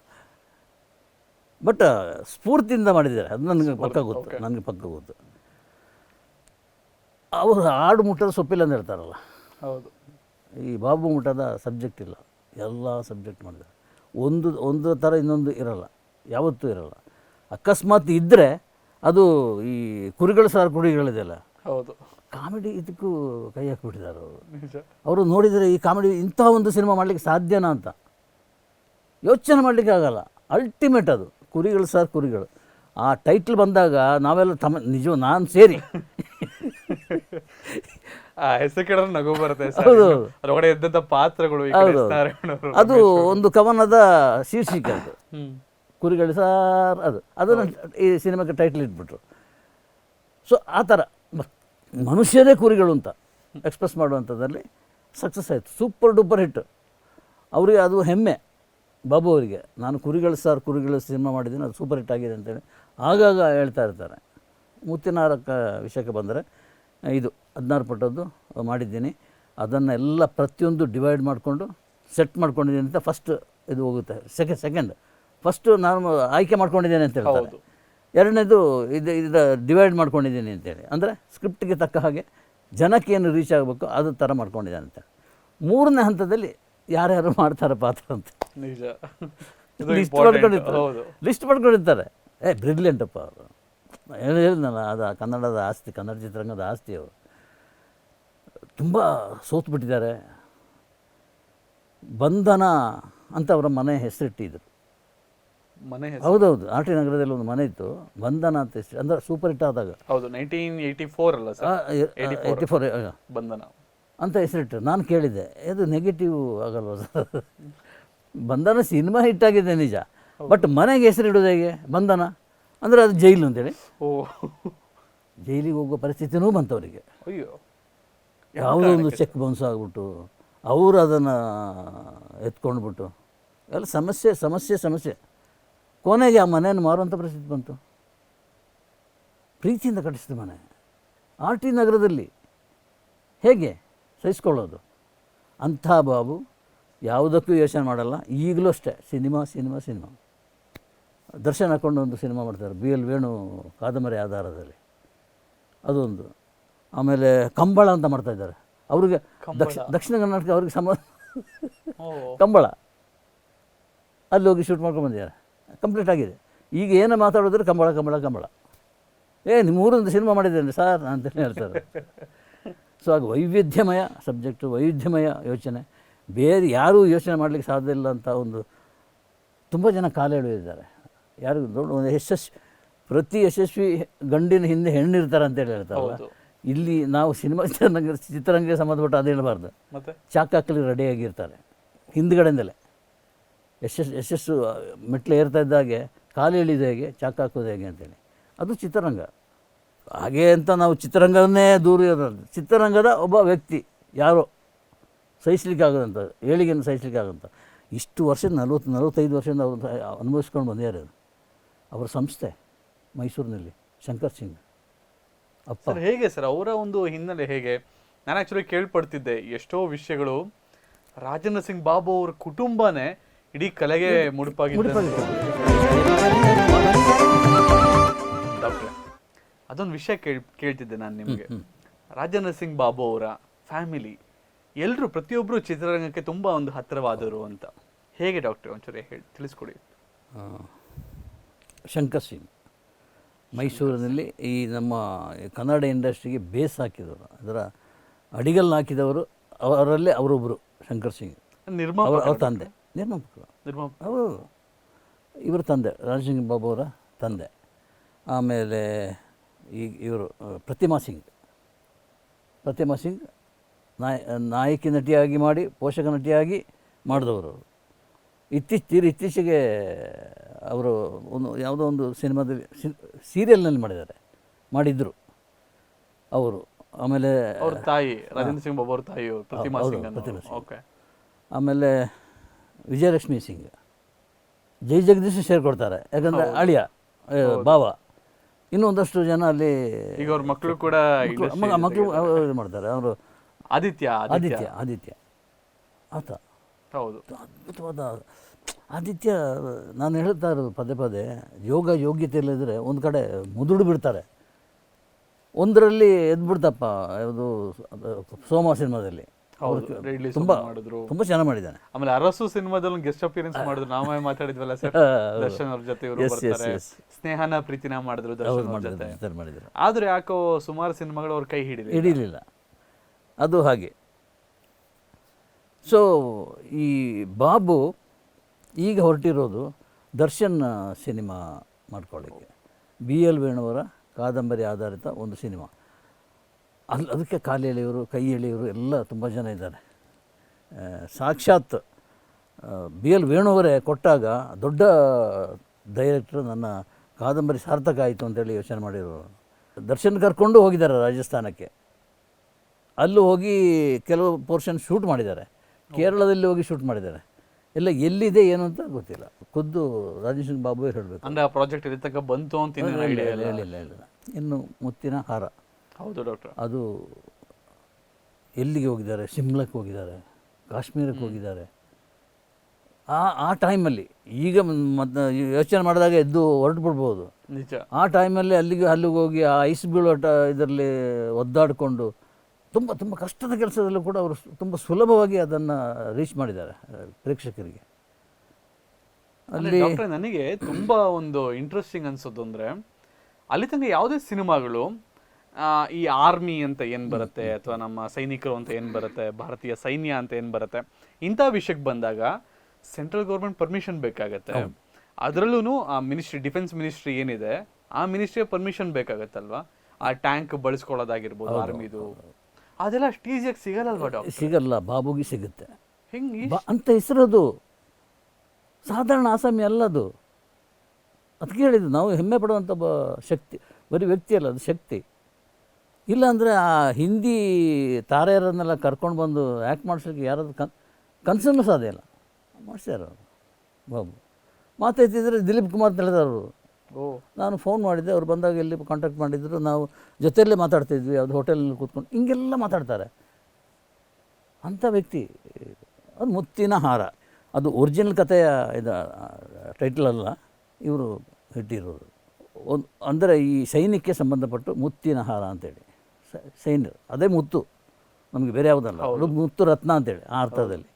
ಬಟ್ ಸ್ಫೂರ್ತಿಯಿಂದ ಮಾಡಿದ್ದಾರೆ. ಅದು ನನಗೆ ಪಕ್ಕ ಗೊತ್ತು ನನಗೆ ಪಕ್ಕ ಗೊತ್ತು. ಅವರು ಹಾಡು ಮುಟ್ಟದ ಸೊಪ್ಪಿಲ್ಲ ಅಂತ ಹೇಳ್ತಾರಲ್ಲ. ಹೌದು. ಈ ಬಾಬು ಮುಟ್ಟದ ಸಬ್ಜೆಕ್ಟ್ ಇಲ್ಲ. ಎಲ್ಲ ಸಬ್ಜೆಕ್ಟ್ ಮಾಡಿದ್ದಾರೆ. ಒಂದು ಒಂದು ಥರ ಇನ್ನೊಂದು ಇರಲ್ಲ. ಯಾವತ್ತೂ ಇರಲ್ಲ. ಅಕಸ್ಮಾತ್ ಇದ್ದರೆ ಅದು ಈ ಕುರಿಗಳು ಸಾರು ಕುರಿಗಳಿದೆಯಲ್ಲ. ಹೌದು. ಕಾಮಿಡಿ ಇದಕ್ಕೂ ಕೈ ಹಾಕಿಬಿಟ್ಟಿದ್ದಾರೆ ಅವರು. ಅವರು ನೋಡಿದರೆ ಈ ಕಾಮಿಡಿ ಇಂಥ ಒಂದು ಸಿನಿಮಾ ಮಾಡಲಿಕ್ಕೆ ಸಾಧ್ಯನಾ ಅಂತ. ಯೋಚನೆ ಮಾಡಲಿಕ್ಕೆ ಆಗಲ್ಲ. ಅಲ್ಟಿಮೇಟ್ ಅದು. ಕುರಿಗಳು ಸರ್ ಕುರಿಗಳು. ಆ ಟೈಟ್ಲ್ ಬಂದಾಗ ನಾವೆಲ್ಲ ತಮ್ಮ ನಿಜ ನಾನು ಸೇರಿ. ಆ ಹೆಸರು ಕೇಳಿದ್ರೆ ನಗು ಬರುತ್ತೆ ಸರ್. ಹೌದು. ಅದರೊಳಗಡೆ ಇದ್ದಂತ ಪಾತ್ರಗಳು ಈ ಕಡೆ ಎಸ್ ನಾರಾಯಣ್ ಅವರು ಅದು ಒಂದು ಕವನದ ಶೀರ್ಷಿಕೆ ಅದು. ಹ್ಮ್. ಕುರಿಗಳು ಸಾರ್ ಅದು ಅದನ್ನು ಈ ಸಿನಿಮಾಕ್ಕೆ ಟೈಟ್ಲ್ ಇಟ್ಬಿಟ್ರು. ಸೊ ಆ ಥರ. ಮ- ಮನುಷ್ಯರೇ ಕುರಿಗಳು ಅಂತ ಎಕ್ಸ್ಪ್ರೆಸ್ ಮಾಡುವಂಥದ್ದಲ್ಲಿ ಸಕ್ಸಸ್ ಆಯಿತು. ಸೂಪರ್ ಡೂಪರ್ ಹಿಟ್ ಅವರಿಗೆ ಅದು ಹೆಮ್ಮೆ. ಬಾಬು ಅವರಿಗೆ. ನಾನು ಕುರಿಗಳು ಸಾರ್ ಕುರಿಗಳು ಸಿನಿಮಾ ಮಾಡಿದ್ದೀನಿ ಅದು ಸೂಪರ್ ಹಿಟ್ ಆಗಿದೆ ಅಂತೇಳಿ ಆಗಾಗ ಹೇಳ್ತಾ ಇರ್ತಾರೆ. ಮುತ್ತಿನಾರಕ್ಕ ವಿಷಯಕ್ಕೆ ಬಂದರೆ ಇದು. ಹದಿನಾರು ಪಟ್ಟದ್ದು ಮಾಡಿದ್ದೀನಿ. ಅದನ್ನೆಲ್ಲ ಪ್ರತಿಯೊಂದು ಡಿವೈಡ್ ಮಾಡಿಕೊಂಡು ಸೆಟ್ ಮಾಡ್ಕೊಂಡಿದ್ದೀನಿ ಅಂತ ಫಸ್ಟ್ ಇದು ಹೋಗುತ್ತೆ. ಸೆಕೆಂಡ್ ಸೆಕೆಂಡ್ ಫಸ್ಟು ನಾನು ಆಯ್ಕೆ ಮಾಡ್ಕೊಂಡಿದ್ದೇನೆ ಅಂತ ಹೇಳ್ತಾರೆ. ಎರಡನೇದು ಇದು ಇದು ಡಿವೈಡ್ ಮಾಡ್ಕೊಂಡಿದ್ದೀನಿ ಅಂತೇಳಿ. ಅಂದರೆ ಸ್ಕ್ರಿಪ್ಟ್ಗೆ ತಕ್ಕ ಹಾಗೆ ಜನಕ್ಕೆ ಏನು ರೀಚ್ ಆಗಬೇಕು ಅದು ಥರ ಮಾಡ್ಕೊಂಡಿದ್ದಾನೆ ಅಂತ ಮೂರನೇ ಹಂತದಲ್ಲಿ ಯಾರ್ಯಾರು ಮಾಡ್ತಾರೆ ಪಾತ್ರ ಅಂತ. ನಿಜ. ಲಿಸ್ಟ್. ಮಾಡ್ಕೊಂಡಿರ್ತಾರೆ. ಲಿಸ್ಟ್ ಮಾಡ್ಕೊಂಡಿರ್ತಾರೆ. ಏ ಬ್ರಿಲಿಯಂಟಪ್ಪ ಅವರು. ಹೇಳಿದ್ನಲ್ಲ ಅದು ಕನ್ನಡದ ಆಸ್ತಿ ಕನ್ನಡ ಚಿತ್ರರಂಗದ ಆಸ್ತಿ ಅವರು. ತುಂಬ ಸೋತ್ಬಿಟ್ಟಿದ್ದಾರೆ. ಬಂಧನ ಅಂತ ಅವರ ಮನೆ ಹೆಸರಿಟ್ಟಿದ್ರು. ಮನೆ ಹೌದೌದು ಆರ್ ಟಿ ನಗರದಲ್ಲಿ ಒಂದು ಮನೆ ಇತ್ತು. ಬಂಧನ ಅಂತ ಹೆಸರು ಅಂದರೆ ಸೂಪರ್ ಹಿಟ್ ಆದಾಗ. ಹೌದು ನೈನ್ಟೀನ್ ಏಯ್ಟಿ ಫೋರ್ ಅಲ್ಲ ಏಯ್ಟಿ ಫೋರ್ ಬಂಧನ. ಅಂತ ಹೆಸರಿಟ್ಟು ನಾನು ಕೇಳಿದ್ದೆ ಇದು ನೆಗೆಟಿವ್ ಆಗಲ್ವ ಸರ್ ಬಂಧನ ಸಿನಿಮಾ ಹಿಟ್ ಆಗಿದೆ ನಿಜ. ಬಟ್ ಮನೆಗೆ ಹೆಸರಿಡೋದು ಹೇಗೆ? ಬಂಧನ. ಅಂದರೆ ಅದು ಜೈಲು ಅಂತೇಳಿ. ಓ. ಜೈಲಿಗೆ ಹೋಗೋ ಪರಿಸ್ಥಿತಿನೂ ಬಂತವರಿಗೆ ಅಯ್ಯೋ. ಯಾವುದೋ ಒಂದು ಚೆಕ್ ಬೌನ್ಸ್ ಆಗಿಬಿಟ್ಟು ಅವರು ಅದನ್ನು ಎತ್ಕೊಂಡ್ಬಿಟ್ಟು. ಎಲ್ಲ ಸಮಸ್ಯೆ ಸಮಸ್ಯೆ ಸಮಸ್ಯೆ. ಕೊನೆಗೆ ಆ ಮನೆಯನ್ನು ಮಾರುವಂಥ ಪರಿಸ್ಥಿತಿ ಬಂತು. ಪ್ರೀತಿಯಿಂದ ಕಟ್ಟಿಸಿದ ಮನೆ. ಆರ್ ಟಿ ನಗರದಲ್ಲಿ ಹೇಗೆ ಸಹಿಸ್ಕೊಳ್ಳೋದು? ಅಂಥ ಬಾಬು ಯಾವುದಕ್ಕೂ ಯೋಚನೆ ಮಾಡಲ್ಲ. ಈಗಲೂ ಅಷ್ಟೇ. Cinema cinema cinema. ದರ್ಶನ ಹಾಕೊಂಡು ಒಂದು ಸಿನಿಮಾ ಮಾಡ್ತಾರೆ. ಬಿ ಎಲ್ ವೇಣು ಕಾದಂಬರಿ ಆಧಾರದಲ್ಲಿ. ಅದೊಂದು. ಆಮೇಲೆ ಕಂಬಳ ಅಂತ ಮಾಡ್ತಾ ಇದ್ದಾರೆ. ಅವ್ರಿಗೆ ದಕ್ಷಿಣ ದಕ್ಷಿಣ ಕರ್ನಾಟಕ ಅವ್ರಿಗೆ ಸಮ ಕಂಬಳ. ಅಲ್ಲಿ ಹೋಗಿ ಶೂಟ್ ಮಾಡ್ಕೊಂಡು ಬಂದಿದ್ದಾರೆ. ಕಂಪ್ಲೀಟ್ ಆಗಿದೆ. ಈಗ ಏನು ಮಾತಾಡಿದ್ರೆ ಕಂಬಳ ಕಂಬಳ ಕಂಬಳ. ಏ ನಿಮ್ಮ ಊರೊಂದು ಸಿನಿಮಾ ಮಾಡಿದ್ದೇನೆ ಸರ್ ಅಂತಲೇ ಹೇಳ್ತಾರೆ. ಸೊ ಆಗ ವೈವಿಧ್ಯಮಯ ಸಬ್ಜೆಕ್ಟು ವೈವಿಧ್ಯಮಯ ಯೋಚನೆ. ಬೇರೆ ಯಾರೂ ಯೋಚನೆ ಮಾಡಲಿಕ್ಕೆ ಸಾಧ್ಯ ಇಲ್ಲ ಅಂತ ಒಂದು ತುಂಬ ಜನ ಕಾಲ ಎಳೆದಿದ್ದಾರೆ. ಯಾರಿಗೂ ದೊಡ್ಡ ಒಂದು ಯಶಸ್ವಿ ಪ್ರತಿ ಯಶಸ್ವಿ ಗಂಡಿನ ಹಿಂದೆ ಹೆಣ್ಣಿರ್ತಾರೆ ಅಂತೇಳಿ ಹೇಳ್ತಾರಲ್ಲ. ಇಲ್ಲಿ ನಾವು ಸಿನಿಮಾ ಚಿತ್ರರಂಗ ಚಿತ್ರರಂಗಕ್ಕೆ ಸಂಬಂಧಪಟ್ಟ ಅದು ಹೇಳಬಾರ್ದು. ಮತ್ತೆ? ಚಾಕ್ ಹಾಕಲಿ ರೆಡಿಯಾಗಿರ್ತಾರೆ ಹಿಂದ್ಗಡೆಯಿಂದಲೇ. ಯಶಸ್ ಯಶಸ್ಸು ಮೆಟ್ಲು ಏರ್ತಾ ಇದ್ದಾಗೆ ಕಾಲು ಎಳಿದು ಹೇಗೆ ಚಾಕ್ ಹಾಕೋದು ಹೇಗೆ ಅಂತೇಳಿ. ಅದು ಚಿತ್ರರಂಗ. ಹಾಗೆ ಅಂತ ನಾವು ಚಿತ್ರರಂಗವನ್ನೇ ದೂರ ಇರೋದು. ಚಿತ್ರರಂಗದ ಒಬ್ಬ ವ್ಯಕ್ತಿ ಯಾರೋ ಸಹಿಸ್ಲಿಕ್ಕೆ ಆಗೋದಂತ ಏಳಿಗೆಯನ್ನು ಸಹಿಸ್ಲಿಕ್ಕೆ ಆಗೋದಂತ ಇಷ್ಟು ವರ್ಷದ ನಲ್ವತ್ತು ನಲವತ್ತೈದು ವರ್ಷದಿಂದ ಅವರು ಅನುಭವಿಸ್ಕೊಂಡು ಬಂದಿದ್ದಾರೆ. ಅವರ ಸಂಸ್ಥೆ ಮೈಸೂರಿನಲ್ಲಿ ಶಂಕರ್ ಸಿಂಗ್. ಸರ್ ಹೇಗೆ ಸರ್? ಅವರ ಒಂದು ಹಿನ್ನೆಲೆ ಹೇಗೆ? ನಾನು ಆಕ್ಚುಲಿ ಕೇಳ್ಪಡ್ತಿದ್ದೆ ಎಷ್ಟೋ ವಿಷಯಗಳು. ರಾಜೇಂದ್ರ ಸಿಂಗ್ ಬಾಬು ಅವ್ರ ಕುಟುಂಬನೇ ಇಡೀ ಕಲೆಗೆ ಮುಡುಪಾಗಿದೆ ಅದೊಂದು ವಿಷಯ ಕೇಳ್ ಕೇಳ್ತಿದ್ದೆ ನಾನು ನಿಮಗೆ. ರಾಜೇಂದ್ರ ಸಿಂಗ್ ಬಾಬು ಅವರ ಫ್ಯಾಮಿಲಿ ಎಲ್ಲರೂ ಪ್ರತಿಯೊಬ್ಬರು ಚಿತ್ರರಂಗಕ್ಕೆ ತುಂಬಾ ಒಂದು ಹತ್ತಿರವಾದರು ಅಂತ. ಹೇಗೆ ಡಾಕ್ಟರ್ ಒಂಚೂರು ಹೇಳಿ ತಿಳಿಸ್ಕೊಡಿ. ಶಂಕರ್ ಸಿಂಗ್. ಮೈಸೂರಿನಲ್ಲಿ ಈ ನಮ್ಮ ಕನ್ನಡ ಇಂಡಸ್ಟ್ರಿಗೆ ಬೇಸ್ ಹಾಕಿದವರು ಅದರ ಅಡಿಗಲ್ಲು ಹಾಕಿದವರು ಅವರಲ್ಲೇ ಅವರೊಬ್ಬರು ಶಂಕರ್ ಸಿಂಗ್. ನಿರ್ಮಾಪ ಅವರ ಅವ್ರ ತಂದೆ. ನಿರ್ಮಾಪಕರು. ನಿರ್ಮಾಪ ಅವರು ಇವರು ತಂದೆ ರಾಜಸಿಂಗ್ ಬಾಬು ಅವರ ತಂದೆ. ಆಮೇಲೆ ಈಗ ಇವರು ಪ್ರತಿಮಾ ಸಿಂಗ್. ಪ್ರತಿಮಾ ಸಿಂಗ್ ನಾಯ ನಾಯಕಿ ನಟಿಯಾಗಿ ಮಾಡಿ ಪೋಷಕ ನಟಿಯಾಗಿ ಮಾಡಿದವರು ಅವರು. ಇತ್ತೀಚೆ ತೀರಿ ಇತ್ತೀಚೆಗೆ ಅವರು ಒಂದು ಯಾವುದೋ ಒಂದು ಸಿನಿಮಾದಲ್ಲಿ ಸೀರಿಯಲ್ನಲ್ಲಿ ಮಾಡಿದ್ದಾರೆ. ಮಾಡಿದ್ರು. ಅವರು. ಆಮೇಲೆ ಅವ್ರ ತಾಯಿ ರಾಜೇಂದ್ರ ಸಿಂಗ್ ಬಾಬು ಅವ್ರ ತಾಯಿ ಪ್ರತಿಮಾ ಸಿಂಗ್ ಪ್ರತಿಮಾ. ಓಕೆ. ಆಮೇಲೆ ವಿಜಯಲಕ್ಷ್ಮಿ ಸಿಂಗ್. ಜೈ ಜಗದೀಶ್ ಸೇರಿಕೊಡ್ತಾರೆ ಯಾಕಂದರೆ ಅಳಿಯ ಬಾವ ಇನ್ನೊಂದಷ್ಟು ಇನ್ನೂ ಒಂದಷ್ಟು ಜನ ಅಲ್ಲಿ ಈಗ ಅವ್ರ ಮಕ್ಕಳು ಕೂಡ ಮಕ್ಕಳು ಮಾಡ್ತಾರೆ. ಅವರು ಆದಿತ್ಯ. ಆದಿತ್ಯ ಆದಿತ್ಯ. ಆತ. ಹೌದು. ಅದ್ಭುತವಾದ ಆದಿತ್ಯ ನಾನು ಹೇಳ್ತಾ ಇರೋದು ಪದೇ ಪದೇ ಯೋಗ ಯೋಗ್ಯತೆ ಇಲ್ಲದಿದ್ರೆ ಒಂದು ಕಡೆ ಮುದುಡು ಬಿಡ್ತಾರೆ. ಒಂದರಲ್ಲಿ ಎದ್ಬಿಡ್ತಪ್ಪ ಯಾವುದು ಸೋಮ ಸಿನಿಮಾದಲ್ಲಿ. ತುಂಬ ಮಾಡಿದ್ರು. ತುಂಬ ಚೆನ್ನಾಗಿ ಮಾಡಿದ್ದಾನೆ. ಆಮೇಲೆ ಅರಸು ಸಿನಿಮಾದಲ್ಲಿ ಒಂದು ಗೆಸ್ಟ್ ಅಪಿಯರೆನ್ಸ್ ಮಾಡಿದ್ರು. ನಾವೇ ಮಾತಾಡಿದ್ವಲ್ಲ ಸರ್ ದರ್ಶನ್ ಅವ್ರ ಜೊತೆ ಇವರು ಬರ್ತಾರೆ. ಸ್ನೇಹನ ಪ್ರೀತಿನ ಮಾಡಿದ್ರು ದರ್ಶನ್ ಅವ್ರ ಜೊತೆ. ಮಾಡಿದ್ದಾರೆ ಆದ್ರೆ ಯಾಕೋ ಸುಮಾರು ಸಿನಿಮಾಗಳು ಅವ್ರ ಕೈ ಹಿಡಿಲಿ ಹಿಡಿಲಿಲ್ಲ. ಅದು ಹಾಗೆ. ಸೊ ಈ ಬಾಬು ಈಗ ಹೊರಟಿರೋದು ದರ್ಶನ್ ಸಿನಿಮಾ ಮಾಡ್ಕೊಳ್ಳಿಕ್ಕೆ. ಬಿ ಎಲ್ ವೇಣುವರ ಕಾದಂಬರಿ ಆಧಾರಿತ ಒಂದು ಸಿನಿಮಾ. ಅಲ್ಲಿ ಅದಕ್ಕೆ ಕಾಲು ಎಳೆಯವರು ಕೈ ಎಳೆಯವರು ಎಲ್ಲ ತುಂಬ ಜನ ಇದ್ದಾರೆ. ಸಾಕ್ಷಾತ್ ಬಿ ಎಲ್ ವೇಣುವರೇ ಕೊಟ್ಟಾಗ ದೊಡ್ಡ ಡೈರೆಕ್ಟ್ರು ನನ್ನ ಕಾದಂಬರಿ ಸಾರ್ಥಕ ಆಯಿತು ಅಂತೇಳಿ ಯೋಚನೆ ಮಾಡಿರೋರು. ದರ್ಶನ್ ಕರ್ಕೊಂಡು ಹೋಗಿದ್ದಾರೆ ರಾಜಸ್ಥಾನಕ್ಕೆ. ಅಲ್ಲೂ ಹೋಗಿ ಕೆಲವು ಪೋರ್ಷನ್ ಶೂಟ್ ಮಾಡಿದ್ದಾರೆ. ಕೇರಳದಲ್ಲಿ ಹೋಗಿ ಶೂಟ್ ಮಾಡಿದ್ದಾರೆ. ಎಲ್ಲ ಎಲ್ಲಿದೆ ಏನು ಅಂತ ಗೊತ್ತಿಲ್ಲ. ಖುದ್ದು ರಾಜೇಶ್ ಸಿಂಗ್ ಬಾಬು ಹೇಳಬೇಕು. ಅಂದ್ರೆ ಆ ಪ್ರಾಜೆಕ್ಟ್ ಇಲ್ಲಿ ತನಕ ಬಂತು ಅಂತ ಇನ್ನೇನು idea ಇಲ್ಲ ಹೇಳಿಲ್ಲ ಹೇಳಿಲ್ಲ ಇನ್ನು ಮುತ್ತಿನ ಹಾರ. ಹೌದು ಡಾಕ್ಟರ್ ಅದು ಎಲ್ಲಿಗೆ ಹೋಗಿದ್ದಾರೆ? ಸಿಮ್ಲಕ್ಕೆ ಹೋಗಿದ್ದಾರೆ. ಕಾಶ್ಮೀರಕ್ಕೆ ಹೋಗಿದ್ದಾರೆ. ಆ ಆ ಟೈಮಲ್ಲಿ ಈಗ ಮತ್ತೆ ಯೋಚನೆ ಮಾಡಿದಾಗ ಎದ್ದು ಹೊರಟು ಬಿಡ್ಬೋದು. ನಿಜ. ಆ ಟೈಮಲ್ಲಿ ಅಲ್ಲಿಗೆ ಅಲ್ಲಿಗೆ ಹೋಗಿ ಆ ಐಸ್ ಬೀಳೋ ಟ ಇದರಲ್ಲಿ ಒದ್ದಾಡಿಕೊಂಡು ತುಂಬ ತುಂಬ ಕಷ್ಟದ ಕೆಲಸದಲ್ಲೂ ಕೂಡ ಅವರು ತುಂಬ ಸುಲಭವಾಗಿ ಅದನ್ನು ರೀಚ್ ಮಾಡಿದ್ದಾರೆ ಪ್ರೇಕ್ಷಕರಿಗೆ. ಅಲ್ಲಿ ನನಗೆ ತುಂಬಾ ಒಂದು ಇಂಟ್ರೆಸ್ಟಿಂಗ್ ಅನ್ಸೋದು ಅಂದ್ರೆ ಅಲ್ಲಿ ತನಕ ಯಾವುದೇ ಸಿನಿಮಾಗಳು ಈ ಆರ್ಮಿ ಅಂತ ಏನು ಬರುತ್ತೆ ಅಥವಾ ನಮ್ಮ ಸೈನಿಕರು ಅಂತ ಏನು ಬರುತ್ತೆ ಭಾರತೀಯ ಸೈನ್ಯ ಅಂತ ಏನು ಬರುತ್ತೆ ಇಂಥ ವಿಷಯಕ್ಕೆ ಬಂದಾಗ ಸೆಂಟ್ರಲ್ ಗೌರ್ಮೆಂಟ್ ಪರ್ಮಿಷನ್ ಬೇಕಾಗತ್ತೆ. ಅದರಲ್ಲೂ ಆ ಮಿನಿಸ್ಟ್ರಿ ಡಿಫೆನ್ಸ್ ಮಿನಿಸ್ಟ್ರಿ ಏನಿದೆ ಆ ಮಿನಿಸ್ಟ್ರಿಯ ಪರ್ಮಿಷನ್ ಬೇಕಾಗತ್ತಲ್ವಾ? ಆ ಟ್ಯಾಂಕ್ ಬಳಸ್ಕೊಳ್ಳೋದಾಗಿರ್ಬೋದು ಆರ್ಮಿದು ಅದೆಲ್ಲ ಅಷ್ಟು ಈಸಿಯಾಗಿ ಸಿಗಲ್ಲಲ್ವಾ ಡಾಕ್ಟರ್ ಸಿಗಲ್ಲ ಬಾಬುಗೆ ಸಿಗುತ್ತೆ. ಹೆಂಗೆ ಬಾ ಅಂತ ಹೆಸರದು. ಸಾಧಾರಣ ಆಸಾಮಿ ಅಲ್ಲ ಅದು ಅದಕ್ಕೆ ಹೇಳಿದ್ದು ನಾವು ಹೆಮ್ಮೆ ಪಡುವಂಥ ಬ ಶಕ್ತಿ ಬರೀ ವ್ಯಕ್ತಿ ಅಲ್ಲ ಅದು ಶಕ್ತಿ. ಇಲ್ಲಾಂದರೆ ಆ ಹಿಂದಿ ತಾರೆಯರನ್ನೆಲ್ಲ ಕರ್ಕೊಂಡು ಬಂದು ಆ್ಯಕ್ಟ್ ಮಾಡಿಸೋಕ್ಕೆ ಯಾರಾದ್ರು ಕನ್ ಕನಸನ್ನು ಸಾಧ್ಯ ಇಲ್ಲ. ಮಾಡಿಸ್ಯಾರ ಬಾಬು. ಮಾತಾಡ್ತಿದ್ರೆ ದಿಲೀಪ್ ಕುಮಾರ್ ಓ ನಾನು ಫೋನ್ ಮಾಡಿದ್ದೆ ಅವ್ರು ಬಂದಾಗ ಎಲ್ಲಿ ಕಾಂಟ್ಯಾಕ್ಟ್ ಮಾಡಿದ್ರು ನಾವು ಜೊತೆಯಲ್ಲೇ ಮಾತಾಡ್ತಿದ್ವಿ ಅದು ಹೋಟೆಲ್ನಲ್ಲಿ ಕೂತ್ಕೊಂಡು. ಹಿಂಗೆಲ್ಲ ಮಾತಾಡ್ತಾರೆ. ಅಂಥ ವ್ಯಕ್ತಿ ಅದು ಮುತ್ತಿನ ಹಾರ. ಅದು ಒರಿಜಿನಲ್ ಕಥೆಯ ಇದು ಟೈಟಲ್ ಅಲ್ಲ ಇವರು ಇಟ್ಟಿರೋರು ಒಂದು ಅಂದರೆ ಈ ಸೈನ್ಯಕ್ಕೆ ಸಂಬಂಧಪಟ್ಟು ಮುತ್ತಿನ ಹಾರ ಅಂತೇಳಿ. ಸೈನ್ಯ ಸೈನ್ಯರು. ಅದೇ ಮುತ್ತು. ನಮಗೆ ಬೇರೆ ಯಾವುದಲ್ಲ. ಮುತ್ತು ರತ್ನ ಅಂತೇಳಿ ಆ ಅರ್ಥದಲ್ಲಿ.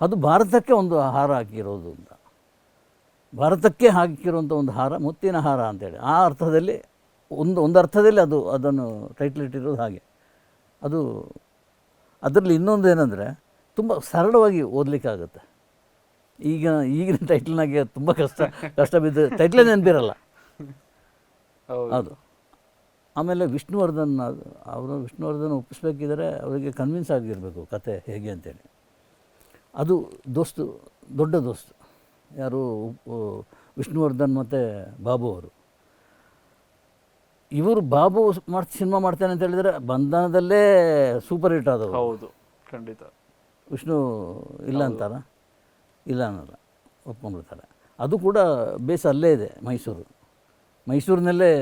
ಅದು ಭಾರತಕ್ಕೆ ಒಂದು ಹಾರ ಹಾಕಿರೋದು ಅಂತ. ಭಾರತಕ್ಕೆ ಹಾಕಿರುವಂಥ ಒಂದು ಹಾರ ಮುತ್ತಿನ ಹಾರ ಅಂತೇಳಿ. ಆ ಅರ್ಥದಲ್ಲಿ ಒಂದು ಒಂದು ಅರ್ಥದಲ್ಲಿ ಅದು ಅದನ್ನು ಟೈಟ್ಲ್ ಇಟ್ಟಿರೋದು ಹಾಗೆ. ಅದು ಅದರಲ್ಲಿ ಇನ್ನೊಂದು ಏನಂದರೆ ತುಂಬ ಸರಳವಾಗಿ ಓದಲಿಕ್ಕಾಗುತ್ತೆ. ಈಗ ಈಗಿನ ಟೈಟ್ಲ್ನಾಗೆ ತುಂಬ ಕಷ್ಟ ಕಷ್ಟ ಬಿದ್ದು ಟೈಟ್ಲೇ ನೆನಪಿರಲ್ಲ. ಹೌದು. ಅದು ಆಮೇಲೆ ವಿಷ್ಣುವರ್ಧನ್ ಅದು- ಅವರು ವಿಷ್ಣುವರ್ಧನ್ ಒಪ್ಪಿಸ್ಬೇಕಿದ್ರೆ ಅವರಿಗೆ ಕನ್ವಿನ್ಸ್ ಆಗಿರಬೇಕು ಕತೆ ಹೇಗೆ ಅಂತೇಳಿ. ಅದು ದೋಸ್ತು ದೊಡ್ಡ ದೋಸ್ತು. ಯಾರು ವಿಷ್ಣುವರ್ಧನ್ ಮತ್ತು ಬಾಬು ಅವರು. ಇವರು ಬಾಬು ಮಾಡ್ ಸಿನಿಮಾ ಮಾಡ್ತೇನೆ ಅಂತ ಹೇಳಿದರೆ ಬಂಧನದಲ್ಲೇ ಸೂಪರ್ ಹಿಟ್ ಆದವು ಹೌದು ಖಂಡಿತ. ವಿಷ್ಣು ಇಲ್ಲ ಅಂತಾರ? ಇಲ್ಲ ಅನ್ನಲ್ಲ ಒಪ್ಕೊಂಡ್ಬಿಡ್ತಾರೆ. ಅದು ಕೂಡ ಬೇಸ್ ಅಲ್ಲೇ ಇದೆ ಮೈಸೂರು. ಮೈಸೂರಿನಲ್ಲೇ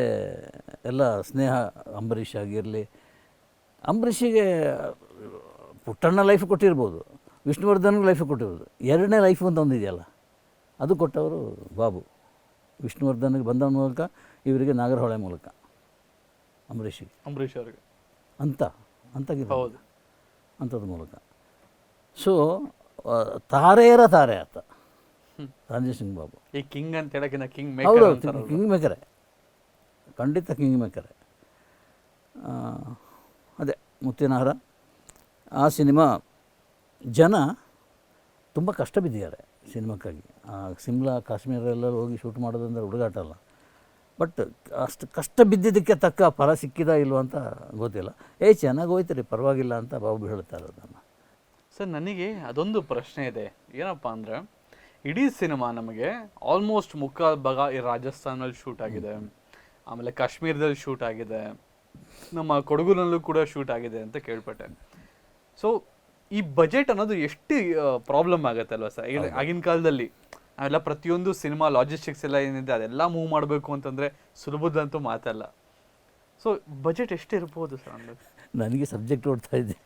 ಎಲ್ಲ ಸ್ನೇಹ ಅಂಬರೀಷ್ ಆಗಿರಲಿ ಅಂಬರೀಷಿಗೆ ಪುಟ್ಟಣ್ಣ ಲೈಫ್ ಕೊಟ್ಟಿರ್ಬೋದು ವಿಷ್ಣುವರ್ಧನ್ಗೆ ಲೈಫ್ ಕೊಟ್ಟಿರ್ಬೋದು. ಎರಡನೇ ಲೈಫ್ ಅಂತ ಒಂದಿದೆಯಲ್ಲ? ಅದು ಕೊಟ್ಟವರು ಬಾಬು. ವಿಷ್ಣುವರ್ಧನ್ಗೆ ಬಂದ ಮೂಲಕ ಇವರಿಗೆ ನಾಗರಹೊಳೆ ಮೂಲಕ. ಅಂಬರೀಷಿಗೆ. ಅಂಬರೀಷ್ ಅವರಿಗೆ. ಅಂತ ಅಂತ ಹೌದು. ಅಂಥದ್ದು ಮೂಲಕ. ಸೊ ತಾರೆಯರ ತಾರೆ ಆತ. ರಂಜಿತ್ ಸಿಂಗ್ ಬಾಬು. ಈ ಕಿಂಗ್ ಅಂತ ಹೇಳಕ್ಕಿಂತ ಕಿಂಗ್ ಹೌದು ಮೇಕರ್ ಕಿಂಗ್ ಮೇಕರೆ. ಖಂಡಿತ ಕಿಂಗ್ ಮೇಕರೆ. ಅದೇ ಮುತ್ತಿನಹಾರ ಆ ಸಿನಿಮಾ ಜನ ತುಂಬ ಕಷ್ಟ ಬಿದ್ದಿದ್ದಾರೆ. ಸಿನಿಮಾಕ್ಕಾಗಿ. ಸಿಮ್ಲಾ ಕಾಶ್ಮೀರ ಎಲ್ಲ ಹೋಗಿ ಶೂಟ್ ಮಾಡೋದಂದ್ರೆ ಹುಡುಗಾಟ ಅಲ್ಲ. ಬಟ್ ಅಷ್ಟು ಕಷ್ಟ ಬಿದ್ದಿದ್ದಕ್ಕೆ ತಕ್ಕ ಫಲ ಸಿಕ್ಕಿದ ಇಲ್ವ ಅಂತ ಗೊತ್ತಿಲ್ಲ. ಏ, ಚೆನ್ನಾಗಿ ಹೋಯ್ತು ಪರವಾಗಿಲ್ಲ ಅಂತ ಬಾಬು ಹೇಳ್ತಾರೆ ಅದನ್ನು ಸರ್, ನನಗೆ ಅದೊಂದು ಪ್ರಶ್ನೆ ಇದೆ. ಏನಪ್ಪ ಅಂದರೆ, ಇಡೀ ಸಿನಿಮಾ ನಮಗೆ ಆಲ್ಮೋಸ್ಟ್ ಮುಖ ಭಾಗ ಈ ರಾಜಸ್ಥಾನಲ್ಲಿ ಶೂಟ್ ಆಗಿದೆ. ಆಮೇಲೆ ಕಾಶ್ಮೀರದಲ್ಲಿ ಶೂಟ್ ಆಗಿದೆ. ನಮ್ಮ ಕೊಡಗುನಲ್ಲೂ ಕೂಡ ಶೂಟ್ ಆಗಿದೆ ಅಂತ ಕೇಳ್ಪಟ್ಟೆ. ಸೊ ಈ ಬಜೆಟ್ ಅನ್ನೋದು ಎಷ್ಟು ಪ್ರಾಬ್ಲಮ್ ಆಗುತ್ತೆ ಅಲ್ವಾ ಸರ್? ಆಗಿನ ಕಾಲದಲ್ಲಿ ಅವೆಲ್ಲ ಪ್ರತಿಯೊಂದು ಸಿನಿಮಾ ಲಾಜಿಸ್ಟಿಕ್ಸ್ ಎಲ್ಲ ಏನಿದೆ ಅದೆಲ್ಲ ಮೂವ್ ಮಾಡಬೇಕು ಅಂತಂದ್ರೆ ಸುಲಭದಂತೂ ಮಾತಲ್ಲ. ಸೊ ಬಜೆಟ್ ಎಷ್ಟು ಇರ್ಬೋದು ಸರ್ ನನಗೆ ಸಬ್ಜೆಕ್ಟ್ ಓಡ್ತಾ ಇದ್ದೆ.